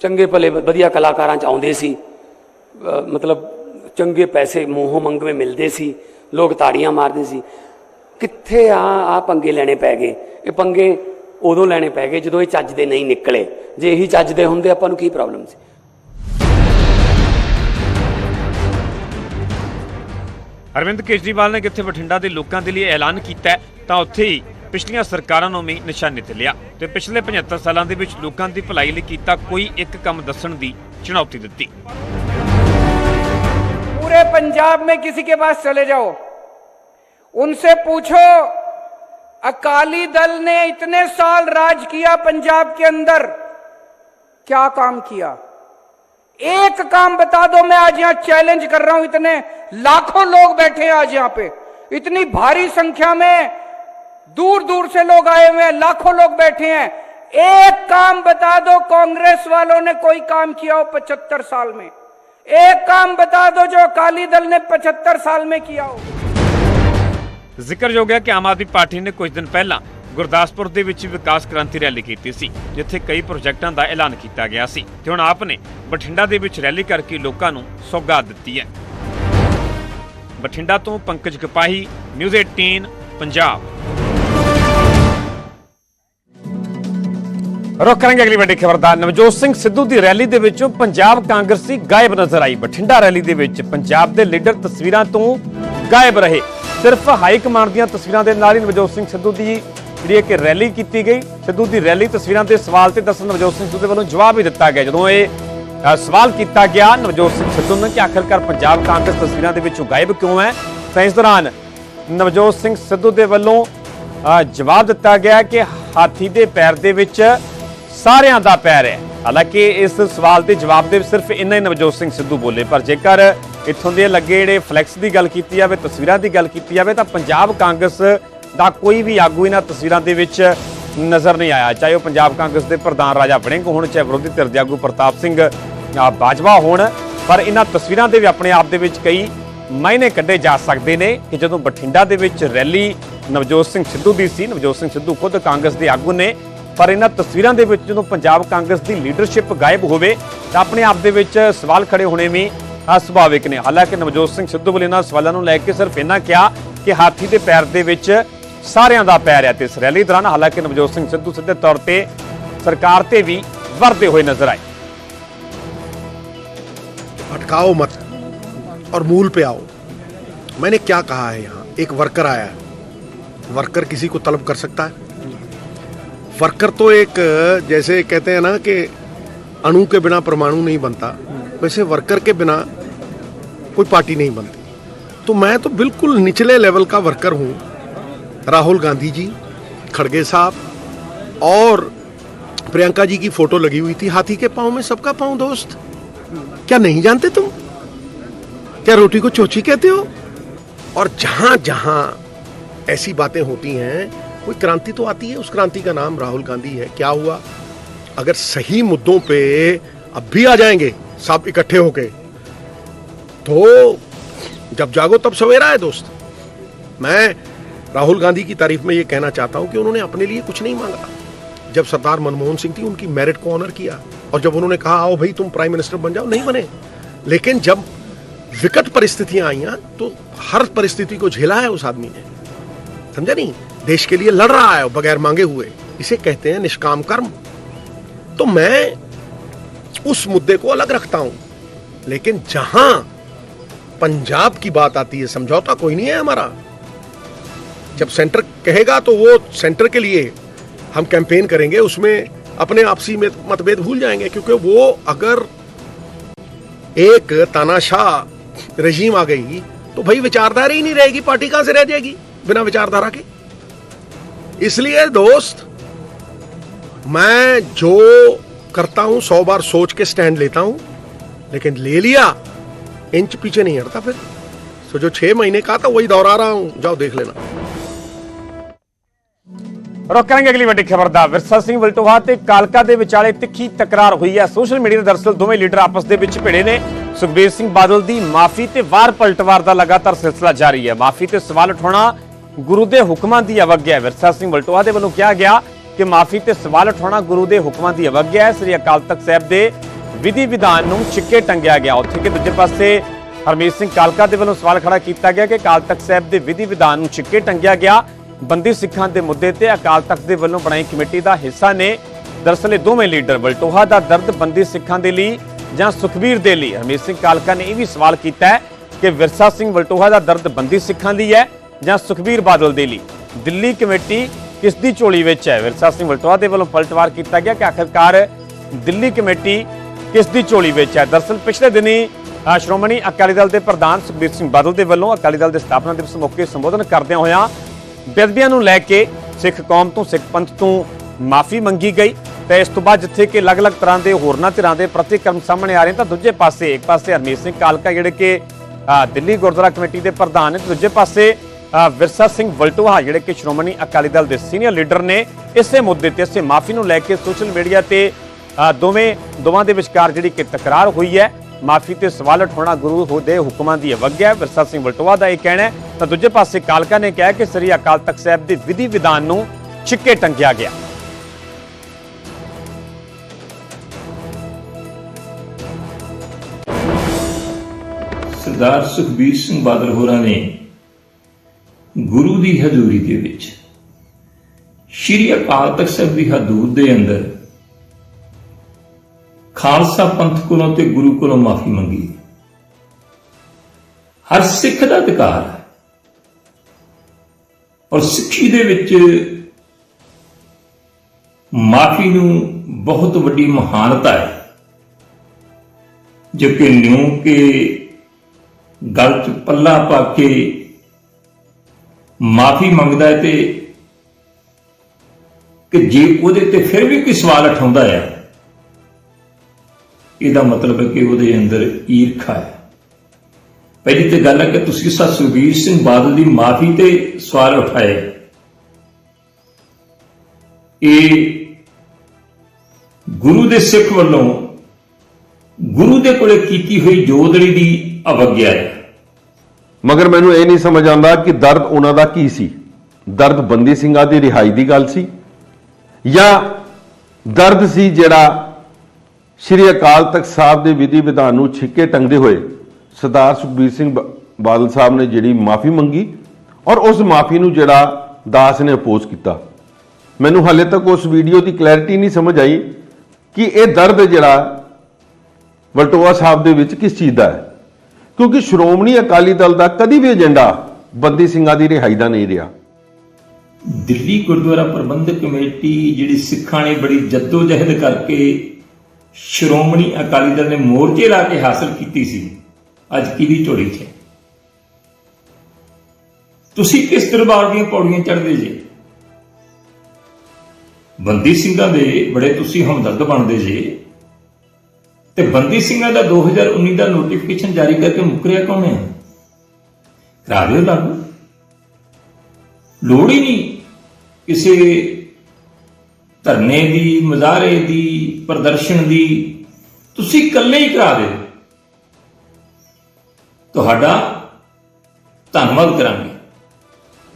ਚੰਗੇ ਭਲੇ, ਵਧੀਆ ਕਲਾਕਾਰਾਂ ਚ ਆਉਂਦੇ ਸੀ। ਮਤਲਬ ਚੰਗੇ ਪੈਸੇ ਮੂੰਹੋਂ ਮੰਗਵੇਂ ਮਿਲਦੇ ਸੀ, ਲੋਕ ਤਾੜੀਆਂ ਮਾਰਦੇ ਸੀ। ਕਿੱਥੇ ਆ ਆ ਪੰਗੇ ਲੈਣੇ ਪੈ ਗਏ? ਇਹ ਪੰਗੇ ਉਦੋਂ ਲੈਣੇ ਪੈ ਗਏ ਜਦੋਂ ਇਹ ਚੱਜ ਦੇ ਨਹੀਂ ਨਿਕਲੇ। ਜੇ ਇਹੀ ਚੱਜ ਦੇ ਹੁੰਦੇ, ਆਪਾਂ ਨੂੰ ਕੀ ਪ੍ਰੋਬਲਮ ਸੀ? ਅਰਵਿੰਦ ਕੇਜਰੀਵਾਲ ਨੇ ਕਿੱਥੇ ਬਠਿੰਡਾ ਦੇ ਲੋਕਾਂ ਦੇ ਲਈ ਐਲਾਨ ਕੀਤਾ ਤਾਂ ਉੱਥੇ ਹੀ ਪਿਛਲੀਆਂ ਸਰਕਾਰਾਂ ਨੂੰ ਵੀ ਨਿਸ਼ਾਨੇ ਤੇ ਲਿਆ ਤੇ ਪਿਛਲੇ 75 ਸਾਲਾਂ ਦੇ ਵਿੱਚ ਲੋਕਾਂ ਦੀ ਭਲਾਈ ਲਈ ਕੀਤਾ ਕੋਈ ਇੱਕ ਕੰਮ ਦੱਸਣ ਦੀ ਚੁਣੌਤੀ ਦਿੱਤੀ पूरे पंजाब में किसी के पास चले जाओ उनसे पूछो अकाली दल ने इतने साल राज किया पंजाब के अंदर क्या काम किया एक काम बता दो मैं आज यहां चैलेंज कर रहा हूं इतने लाखों लोग बैठे हैं आज यहां पे इतनी भारी संख्या में दूर दूर से लोग आए हुए हैं लाखों लोग बैठे हैं एक काम बता दो कांग्रेस वालों ने कोई काम किया हो पचहत्तर साल में एक काम बता दो जो अकाली दल ने पचहत्तर साल में किया हो ਜ਼ਿਕਰਯੋਗ ਹੈ ਕਿ ਆਮ ਆਦਮੀ ਪਾਰਟੀ ਨੇ ਕੁਝ ਦਿਨ ਪਹਿਲਾਂ ਗੁਰਦਾਸਪੁਰ ਦੇ ਵਿੱਚ ਵਿਕਾਸ ਕ੍ਰਾਂਤੀ ਰੈਲੀ ਕੀਤੀ ਸੀ ਜਿੱਥੇ ਕਈ ਪ੍ਰੋਜੈਕਟਾਂ ਦਾ ਐਲਾਨ ਕੀਤਾ ਗਿਆ ਸੀ ਤੇ ਹੁਣ ਆਪ ਨੇ ਬਠਿੰਡਾ ਦੇ ਵਿੱਚ ਰੈਲੀ ਕਰਕੇ ਲੋਕਾਂ ਨੂੰ ਸੌਗਾਤ ਦਿੱਤੀ ਹੈ ਬਠਿੰਡਾ ਤੋਂ ਪੰਕਜ ਕਪਾਹੀ ਨਿਊਜ਼ 18 ਪੰਜਾਬ ਰੁਕ ਕਰਾਂਗੇ ਅਗਲੀ ਵੱਡੀ ਖਬਰ ਦਾ। ਨਵਜੋਤ ਸਿੰਘ ਸਿੱਧੂ ਦੀ ਰੈਲੀ ਦੇ ਵਿੱਚੋਂ ਪੰਜਾਬ ਕਾਂਗਰਸੀ ਗਾਇਬ ਨਜ਼ਰ ਆਈ। ਬਠਿੰਡਾ ਰੈਲੀ ਦੇ ਵਿੱਚ ਪੰਜਾਬ ਦੇ ਲੀਡਰ ਤਸਵੀਰਾਂ ਤੋਂ ਗਾਇਬ ਰਹੇ। ਸਿਰਫ ਹਾਈ ਕਮਾਂਡ ਦੀਆਂ ਤਸਵੀਰਾਂ ਦੇ ਨਾਲ ਹੀ ਨਵਜੋਤ ਸਿੰਘ ਸਿੱਧੂ ਦੀ ਜਿਹੜੀ ਇੱਕ ਰੈਲੀ ਕੀਤੀ ਗਈ। ਸਿੱਧੂ ਦੀ ਰੈਲੀ ਤਸਵੀਰਾਂ ਦੇ ਸਵਾਲ ਤੇ ਦੱਸਣ ਨਵਜੋਤ ਸਿੰਘ ਸਿੱਧੂ ਦੇ ਵੱਲੋਂ ਜਵਾਬ ਵੀ ਦਿੱਤਾ ਗਿਆ। ਜਦੋਂ ਇਹ ਸਵਾਲ ਕੀਤਾ ਗਿਆ, ਨਵਜੋਤ ਸਿੰਘ ਸਿੱਧੂ ਨੂੰ ਕਿ ਆਖਰਕਾਰ ਪੰਜਾਬ ਕਾਂਗਰਸ ਤਸਵੀਰਾਂ ਦੇ ਵਿੱਚੋਂ ਗਾਇਬ ਕਿਉਂ ਹੈ? ਤਾਂ ਇਸ ਦੌਰਾਨ ਨਵਜੋਤ ਸਿੰਘ ਸਿੱਧੂ ਦੇ ਵੱਲੋਂ ਜਵਾਬ ਦਿੱਤਾ ਗਿਆ ਕਿ ਹਾਥੀ ਦੇ ਪੈਰ ਦੇ ਵਿੱਚ ਸਾਰਿਆਂ ਦਾ ਪੈਰ ਹੈ। ਹਾਲਾਂਕਿ ਇਸ ਸਵਾਲ ਦੇ ਜਵਾਬ ਦੇ ਸਿਰਫ ਇੰਨਾ ਹੀ ਨਵਜੋਤ ਸਿੰਘ ਸਿੱਧੂ ਬੋਲੇ, ਪਰ ਜੇਕਰ ਇੱਥੋਂ ਦੇ ਲੱਗੇ ਜਿਹੜੇ ਫਲੈਕਸ ਦੀ ਗੱਲ ਕੀਤੀ ਜਾਵੇ, ਤਸਵੀਰਾਂ ਦੀ ਗੱਲ ਕੀਤੀ ਜਾਵੇ, ਤਾਂ ਪੰਜਾਬ ਕਾਂਗਰਸ ਦਾ ਕੋਈ ਵੀ ਆਗੂ ਇਹਨਾਂ ਤਸਵੀਰਾਂ ਦੇ ਵਿੱਚ ਨਜ਼ਰ ਨਹੀਂ ਆਇਆ। ਚਾਹੇ ਉਹ ਪੰਜਾਬ ਕਾਂਗਰਸ ਦੇ ਪ੍ਰਧਾਨ ਰਾਜਾ ਵੜਿੰਗ ਹੋਣ, ਚਾਹੇ ਵਿਰੋਧੀ ਧਿਰ ਦੇ ਆਗੂ ਪ੍ਰਤਾਪ ਸਿੰਘ ਬਾਜਵਾ ਹੋਣ, ਪਰ ਇਹਨਾਂ ਤਸਵੀਰਾਂ ਦੇ ਵੀ ਆਪਣੇ ਆਪ ਦੇ ਵਿੱਚ ਕਈ ਮਾਇਨੇ ਕੱਢੇ ਜਾ ਸਕਦੇ ਨੇ ਕਿ ਜਦੋਂ ਬਠਿੰਡਾ ਦੇ ਵਿੱਚ ਰੈਲੀ ਨਵਜੋਤ ਸਿੰਘ ਸਿੱਧੂ ਦੀ ਸੀ, ਨਵਜੋਤ ਸਿੰਘ ਸਿੱਧੂ ਖੁਦ ਕਾਂਗਰਸ ਦੇ ਆਗੂ ਨੇ ਪਰ ਇਹਨਾਂ ਤਸਵੀਰਾਂ ਦੇ ਵਿੱਚ ਜਦੋਂ ਪੰਜਾਬ ਕਾਂਗਰਸ ਦੀ ਲੀਡਰਸ਼ਿਪ ਗਾਇਬ ਹੋਵੇ ਤਾਂ ਆਪਣੇ ਆਪ ਦੇ ਵਿੱਚ ਸਵਾਲ ਖੜੇ ਹੋਣੇ ਵੀ ਅ, ਸੁਭਾਵਿਕ ਨੇ ਹਾਲਾਂਕਿ ਨਵਜੋਤ ਸਿੰਘ ਸਿੱਧੂ ਵੱਲ ਇਹਨਾਂ ਸਵਾਲਾਂ ਨੂੰ ਲੈ ਕੇ ਸਿਰਫ ਇਹਨਾਂ ਕਿਹਾ ਕਿ ਹਾਥੀ ਦੇ ਪੈਰ ਦੇ ਵਿੱਚ ਸਾਰਿਆਂ ਦਾ ਪੈਰ ਹੈ ਤੇ ਇਸ ਰੈਲੀ ਦੌਰਾਨ ਹਾਲਾਂਕਿ ਨਵਜੋਤ ਸਿੰਘ ਸਿੱਧੂ ਸਿੱਧੇ ਤੌਰ ਤੇ ਸਰਕਾਰ ਤੇ ਵੀ ਵਰਦੇ ਹੋਏ ਨਜ਼ਰ ਆਏ भटकाओ मत और मूल पे आओ मैंने क्या कहा है यहाँ एक वर्कर आया है वर्कर किसी को तलब कर सकता है वर्कर तो एक, जैसे कहते हैं ना कि अणु के बिना परमाणु नहीं बनता, वैसे वर्कर के बिना कोई पार्टी नहीं बनती। तो मैं तो बिल्कुल निचले लेवल का वर्कर हूँ। राहुल गांधी जी, खड़गे साहब और प्रियंका जी की फ़ोटो लगी हुई थी, हाथी के पाँव में सबका पाँव दोस्त। क्या नहीं जानते तुम? क्या रोटी को चोची कहते हो? और जहाँ जहाँ ऐसी बातें होती हैं कोई क्रांति तो आती है? उस क्रांति का नाम राहुल गांधी है। क्या हुआ? अगर सही मुद्दों पे अब भी आ जाएँगे सब इकट्ठे होके तो जब जागो तब सवेरा है, दोस्त। मैं राहुल गांधी की तारीफ़ में ये कहना चाहता हूँ कि उन्होंने अपने लिए कुछ नहीं मांगा। जब सरदार मनमोहन सिंह थी, उनकी मेरिट को ऑनर किया और जब उन्होंने कहा, आओ भाई, तुम प्राइम मिनिस्टर बन जाओ, नहीं बने। लेकिन जब विकट परिस्थितियाँ आईਆਂ तो हर परिस्थिति को झेला है उस आदमी ने। समझा नहीं? देश के लिए लड़ रहा है बगैर मांगे हुए। इसे कहते हैं निष्काम कर्म। तो मैं उस मुद्दे को अलग रखता हूँ। लेकिन जहाँ पंजाब की बात आती है, समझौता कोई नहीं है हमारा। जब सेंटर कहेगा तो वो सेंटर के लिए हम कैंपेन करेंगे, उसमें अपने आपसी में मतभेद भूल जाएँगे, क्योंकि वो अगर एक तानाशाह रजीम आ गई तो भाई विचारधारा ही नहीं रहेगी, पार्टी कहाँ से रह जाएगी? बिना विचारधारा के इसलिए दोस्त मैं जो करता हूं सौ बार सोच के स्टैंड लेता हूं लेकिन ले लिया इंच पीछे नहीं हटता फिर तो जो छह महीने का था वही दोहरा रहा हूं जाओ देख लेना ਰੁਕ ਕਰਾਂਗੇ ਅਗਲੀ ਵੱਡੀ ਖਬਰ ਦਾ ਵਿਰਸਾ ਸਿੰਘ ਵਲਟੋਹਾ ਤੇ ਕਾਲਕਾ ਦੇ ਵਿਚਾਲੇ ਤਿੱਖੀ ਤਕਰਾਰ ਹੋਈ ਹੈ ਸੋਸ਼ਲ ਮੀਡੀਆ ਤੇ ਦਰਸਲ ਦੋਵੇਂ ਲੀਡਰ ਆਪਸ ਦੇ ਵਿੱਚ ਭਿੜੇ ਨੇ ਸੁਖਬੀਰ ਸਿੰਘ ਬਾਦਲ ਦੀ ਮਾਫੀ ਤੇ ਵਾਰ ਪਲਟਵਾਰ ਦਾ ਲਗਾਤਾਰ ਸਿਲਸਿਲਾ ਜਾਰੀ ਹੈ ਮਾਫੀ ਤੇ ਸਵਾਲ ਉਠਾਉਣਾ ਗੁਰੂ ਦੇ ਹੁਕਮਾਂ ਦੀ ਅਵਗਿਆ ਹੈ। ਵਿਰਸਾ ਸਿੰਘ ਬਲਟੋਹਾ ਦੇ ਵੱਲੋਂ ਕਿਹਾ ਗਿਆ ਕਿ ਮਾਫੀ ਤੇ ਸਵਾਲ ਉਠਾਉਣਾ ਗੁਰੂ ਦੇ ਹੁਕਮਾਂ ਦੀ ਅਵਗਿਆ ਹੈ। ਸ੍ਰੀ ਅਕਾਲ ਤਖਤ ਸਾਹਿਬ ਦੇ ਵਿਧੀ ਵਿਧਾਨ ਨੂੰ ਛਿੱਕੇ ਟੰਗਿਆ ਗਿਆ। ਉੱਥੇ ਕਿ ਦੂਜੇ ਪਾਸੇ ਹਰਮੀਤ ਸਿੰਘ ਕਾਲਕਾ ਦੇ ਵੱਲੋਂ ਸਵਾਲ ਖੜਾ ਕੀਤਾ ਗਿਆ ਕਿ ਅਕਾਲ ਤਖਤ ਸਾਹਿਬ ਦੇ ਵਿਧੀ ਵਿਧਾਨ ਨੂੰ ਛਿੱਕੇ ਟੰਗਿਆ ਗਿਆ। ਬੰਦੀ ਸਿੱਖਾਂ ਦੇ ਮੁੱਦੇ ਤੇ ਅਕਾਲ ਤਖਤ ਦੇ ਵੱਲੋਂ ਬਣਾਈ ਕਮੇਟੀ ਦਾ ਹਿੱਸਾ ਨੇ। ਦਰਅਸਲ ਇਹ ਦੋਵੇਂ ਲੀਡਰ ਬਲਟੋਹਾ ਦਾ ਦਰਦ ਬੰਦੀ ਸਿੱਖਾਂ ਦੇ ਲਈ ਜਾਂ ਸੁਖਬੀਰ ਦੇ ਲਈ। ਹਰਮੀਤ ਸਿੰਘ ਕਾਲਕਾ ਨੇ ਇਹ ਵੀ ਸਵਾਲ ਕੀਤਾ ਕਿ ਵਿਰਸਾ ਸਿੰਘ ਬਲਟੋਹਾ ਦਾ ਦਰਦ ਬੰਦੀ ਸਿੱਖਾਂ ਲਈ ਹੈ। ਜਾਂ ਸੁਖਬੀਰ ਬਾਦਲ ਦੇ ਲਈ। ਦਿੱਲੀ ਕਮੇਟੀ ਕਿਸ ਦੀ ਝੋਲੀ ਵਿੱਚ ਹੈ? ਵਿਰਸਾ ਸਿੰਘ ਵਲਟੋਹਾ ਦੇ ਵੱਲੋਂ ਪਲਟਵਾਰ ਕੀਤਾ ਗਿਆ ਕਿ ਆਖਿਰਕਾਰ ਦਿੱਲੀ ਕਮੇਟੀ ਕਿਸ ਦੀ ਝੋਲੀ ਵਿੱਚ ਹੈ? ਦਰਅਸਲ ਪਿਛਲੇ ਦਿਨੀ ਸ਼੍ਰੋਮਣੀ ਅਕਾਲੀ ਦਲ ਦੇ ਪ੍ਰਧਾਨ ਸੁਖਬੀਰ ਸਿੰਘ ਬਾਦਲ ਦੇ ਵੱਲੋਂ ਅਕਾਲੀ ਦਲ ਦੇ ਸਥਾਪਨਾ ਦਿਵਸ ਮੌਕੇ ਸੰਬੋਧਨ ਕਰਦਿਆਂ ਹੋਇਆਂ ਬੇਅਦਬੀਆਂ ਨੂੰ ਲੈ ਕੇ ਸਿੱਖ ਕੌਮ ਤੋਂ, ਸਿੱਖ ਪੰਥ ਤੋਂ ਮਾਫੀ ਮੰਗੀ ਗਈ। ਤੇ ਇਸ ਤੋਂ ਬਾਅਦ ਜਿੱਥੇ ਕਿ ਅਲੱਗ-ਅਲੱਗ ਤਰ੍ਹਾਂ ਦੇ ਹੋਰਨਾਂ ਧਿਰਾਂ ਦੇ ਪ੍ਰਤੀਕਰਮ ਸਾਹਮਣੇ ਆ ਰਹੇ ਤਾਂ ਦੂਜੇ ਪਾਸੇ, ਇੱਕ ਪਾਸੇ ਹਰਮੀਤ ਸਿੰਘ ਕਾਲਕਾ, ਜਿਹੜੇ ਕਿ ਦਿੱਲੀ ਗੁਰਦੁਆਰਾ ਕਮੇਟੀ ਦੇ ਪ੍ਰਧਾਨ ਨੇ ਦੂਜੇ ਪਾਸੇ ਵਿਰਸਾ ਸਿੰਘ ਵਲਟੋਹਾ ਜਿਹੜੇ ਕਿ ਸ਼੍ਰੋਮਣੀ ਅਕਾਲੀ ਦਲ ਦੇ ਸੀਨੀਅਰ ਲੀਡਰ ਨੇ, ਇਸੇ ਮੁੱਦੇ ਤੇ, ਇਸੇ ਮਾਫੀ ਨੂੰ ਲੈ ਕੇ ਸੋਸ਼ਲ ਮੀਡੀਆ ਤੇ ਦੋਵੇਂ, ਦੋਵਾਂ ਦੇ ਵਿਚਕਾਰ ਜਿਹੜੀ ਕਿ ਤਕਰਾਰ ਹੋਈ ਹੈ, ਮਾਫੀ ਤੇ ਸਵਾਲ ਉਠਾਉਣਾ ਗੁਰੂ ਦੇ ਹੁਕਮਾਂ ਦੀ ਅਵਗਿਆ ਵਿਰਸਾ ਸਿੰਘ ਵਲਟੋਹਾ ਦਾ ਇਹ ਕਹਿਣਾ ਹੈ। ਤਾਂ ਦੂਜੇ ਪਾਸੇ ਕਾਲਕਾ ਨੇ ਕਿਹਾ ਕਿ ਸ੍ਰੀ ਅਕਾਲ ਤਖਤ ਸਾਹਿਬ ਦੇ ਵਿਧੀ ਵਿਧਾਨ ਨੂੰ ਛਿੱਕੇ ਟੰਗਿਆ ਗਿਆ। ਸਰਦਾਰ ਸੁਖਬੀਰ ਸਿੰਘ ਬਾਦਲ ਹੋਰਾਂ ਨੇ ਗੁਰੂ ਦੀ ਹਜ਼ੂਰੀ ਦੇ ਵਿੱਚ। ਸ਼੍ਰੀ ਅਕਾਲ ਤਖਤ ਸਾਹਿਬ ਦੀ ਹਦੂਦ ਦੇ ਅੰਦਰ ਖਾਲਸਾ ਪੰਥ ਕੋਲੋਂ ਤੇ ਗੁਰੂ ਕੋਲੋਂ ਮਾਫੀ ਮੰਗੀ। ਹਰ ਸਿੱਖ ਦਾ ਅਧਿਕਾਰ ਹੈ। ਔਰ ਸਿੱਖੀ ਦੇ ਵਿੱਚ ਮਾਫੀ ਨੂੰ ਬਹੁਤ ਵੱਡੀ ਮਹਾਨਤਾ ਹੈ। ਜੋ ਕਿ ਨਿਉ ਕੇ ਗਲ ਚ ਪੱਲਾ ਪਾ ਕੇ ਮਾਫੀ ਮੰਗਦਾ ਹੈ ਤੇ ਕਿ ਜੇ ਉਹਦੇ ਤੇ ਫਿਰ ਵੀ ਕੋਈ ਸਵਾਲ ਉਠਾਉਂਦਾ ਹੈ, ਇਹਦਾ ਮਤਲਬ ਹੈ ਕਿ ਉਹਦੇ ਅੰਦਰ ਈਰਖਾ ਹੈ। ਪਹਿਲੀ ਤੇ ਗੱਲ ਹੈ ਕਿ ਤੁਸੀਂ ਸਾ ਸੁਖਬੀਰ ਸਿੰਘ ਬਾਦਲ ਦੀ ਮਾਫੀ ਤੇ ਸਵਾਲ ਉਠਾਏ। ਇਹ ਗੁਰੂ ਦੇ ਸਿੱਖ ਵੱਲੋਂ ਗੁਰੂ ਦੇ ਕੋਲੇ ਕੀਤੀ ਹੋਈ ਜੋਦੜੀ ਦੀ ਅਵਗਿਆ ਹੈ। ਮਗਰ ਮੈਨੂੰ ਇਹ ਨਹੀਂ ਸਮਝ ਆਉਂਦਾ ਕਿ ਦਰਦ ਉਹਨਾਂ ਦਾ ਕੀ ਸੀ। ਦਰਦ ਬੰਦੀ ਸਿੰਘਾਂ ਦੀ ਰਿਹਾਈ ਦੀ ਗੱਲ ਸੀ ਜਾਂ ਦਰਦ ਸੀ ਜਿਹੜਾ ਸ਼੍ਰੀ ਅਕਾਲ ਤਖਤ ਸਾਹਿਬ ਦੇ ਵਿਧੀ ਵਿਧਾਨ ਨੂੰ ਛਿੱਕੇ ਟੰਗਦੇ ਹੋਏ ਸਰਦਾਰ ਸੁਖਬੀਰ ਸਿੰਘ ਬ- ਬਾਦਲ ਸਾਹਿਬ ਨੇ ਜਿਹੜੀ ਮਾਫੀ ਮੰਗੀ ਔਰ ਉਸ ਮਾਫੀ ਨੂੰ ਜਿਹੜਾ ਦਾਸ ਨੇ ਅਪੋਜ਼ ਕੀਤਾ। ਮੈਨੂੰ ਹਾਲੇ ਤੱਕ ਉਸ ਵੀਡੀਓ ਦੀ ਕਲੈਰਿਟੀ ਨਹੀਂ ਸਮਝ ਆਈ ਕਿ ਇਹ ਦਰਦ ਜਿਹੜਾ ਵਲਟੋਆ ਸਾਹਿਬ ਦੇ ਵਿੱਚ ਕਿਸ ਚੀਜ਼ ਦਾ ਹੈ। ਕਿਉਂਕਿ ਸ਼੍ਰੋਮਣੀ ਅਕਾਲੀ ਦਲ ਦਾ ਕਦੀ ਵੀ ਏਜੰਡਾ ਬੰਦੀ ਸਿੰਘਾਂ ਦੀ ਰਿਹਾਈ ਦਾ ਨਹੀਂ ਰਿਹਾ। ਦਿੱਲੀ ਗੁਰਦੁਆਰਾ ਪ੍ਰਬੰਧਕ ਕਮੇਟੀ ਜਿਹੜੀ ਸਿੱਖਾਂ ਨੇ ਬੜੀ ਜੱਦੋ-ਜਹਿਦ ਕਰਕੇ ਸ਼੍ਰੋਮਣੀ ਅਕਾਲੀ ਦਲ ਨੇ ਮੋਰਚੇ ਲਾ ਕੇ ਹਾਸਲ ਕੀਤੀ ਸੀ। ਅੱਜ ਕਿਹਦੀ ਝੋਲੀ 'ਚ ਤੁਸੀਂ ਕਿਸ ਦਰਬਾਰ ਦੀਆਂ ਪੌੜੀਆਂ ਚੜ੍ਹਦੇ ਜੇ? ਬੰਦੀ ਸਿੰਘਾਂ ਦੇ ਬੜੇ ਤੁਸੀਂ ਹਮਦਰਦ ਬਣਦੇ ਜੇ। ਤੇ ਬੰਦੀ ਸਿੰਘਾਂ ਦਾ 2019 ਦਾ ਨੋਟੀਫਿਕੇਸ਼ਨ ਜਾਰੀ ਕਰਕੇ ਮੁਕਰਿਆ ਕੌਣ ਹੈ? ਕਰਾ ਦਿਓ ਲਾਗੂ। ਲੋੜ ਹੀ ਨਹੀਂ ਕਿਸੇ ਧਰਨੇ ਦੀ ਮੁਜ਼ਾਹਰੇ ਦੀ, ਪ੍ਰਦਰਸ਼ਨ ਦੀ। ਤੁਸੀਂ ਇਕੱਲੇ ਹੀ ਕਰਾ ਦਿਓ। ਤੁਹਾਡਾ ਧੰਨਵਾਦ ਕਰਾਂਗੇ।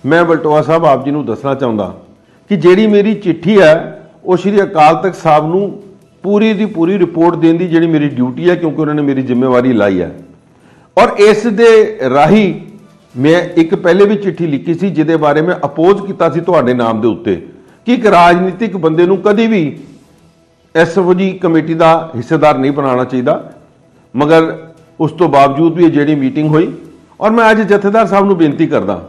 ਮੈਂ ਬਲਟੋਆ ਸਾਹਿਬ ਆਪ ਜੀ ਨੂੰ ਦੱਸਣਾ ਚਾਹੁੰਦਾ ਕਿ ਜਿਹੜੀ ਮੇਰੀ ਚਿੱਠੀ ਹੈ, ਉਹ ਸ਼੍ਰੀ ਅਕਾਲ ਤਖਤ ਸਾਹਿਬ ਨੂੰ ਪੂਰੀ ਦੀ ਪੂਰੀ ਰਿਪੋਰਟ ਦੇਣ ਦੀ ਜਿਹੜੀ ਮੇਰੀ ਡਿਊਟੀ ਹੈ, ਕਿਉਂਕਿ ਉਹਨਾਂ ਨੇ ਮੇਰੀ ਜ਼ਿੰਮੇਵਾਰੀ ਲਾਈ ਹੈ। ਔਰ ਇਸ ਦੇ ਰਾਹੀਂ ਮੈਂ ਇੱਕ ਪਹਿਲੇ ਵੀ ਚਿੱਠੀ ਲਿਖੀ ਸੀ, ਜਿਹਦੇ ਬਾਰੇ ਮੈਂ ਅਪੋਜ਼ ਕੀਤਾ ਸੀ ਤੁਹਾਡੇ ਨਾਮ ਦੇ ਉੱਤੇ, ਕਿ ਇੱਕ ਰਾਜਨੀਤਿਕ ਬੰਦੇ ਨੂੰ ਕਦੀ ਵੀ ਐਸਓਜੀ ਕਮੇਟੀ ਦਾ ਹਿੱਸੇਦਾਰ ਨਹੀਂ ਬਣਾਉਣਾ ਚਾਹੀਦਾ। ਮਗਰ ਉਸ ਤੋਂ ਬਾਵਜੂਦ ਵੀ ਇਹ ਜਿਹੜੀ ਮੀਟਿੰਗ ਹੋਈ, ਔਰ ਮੈਂ ਅੱਜ ਜਥੇਦਾਰ ਸਾਹਿਬ ਨੂੰ ਬੇਨਤੀ ਕਰਦਾ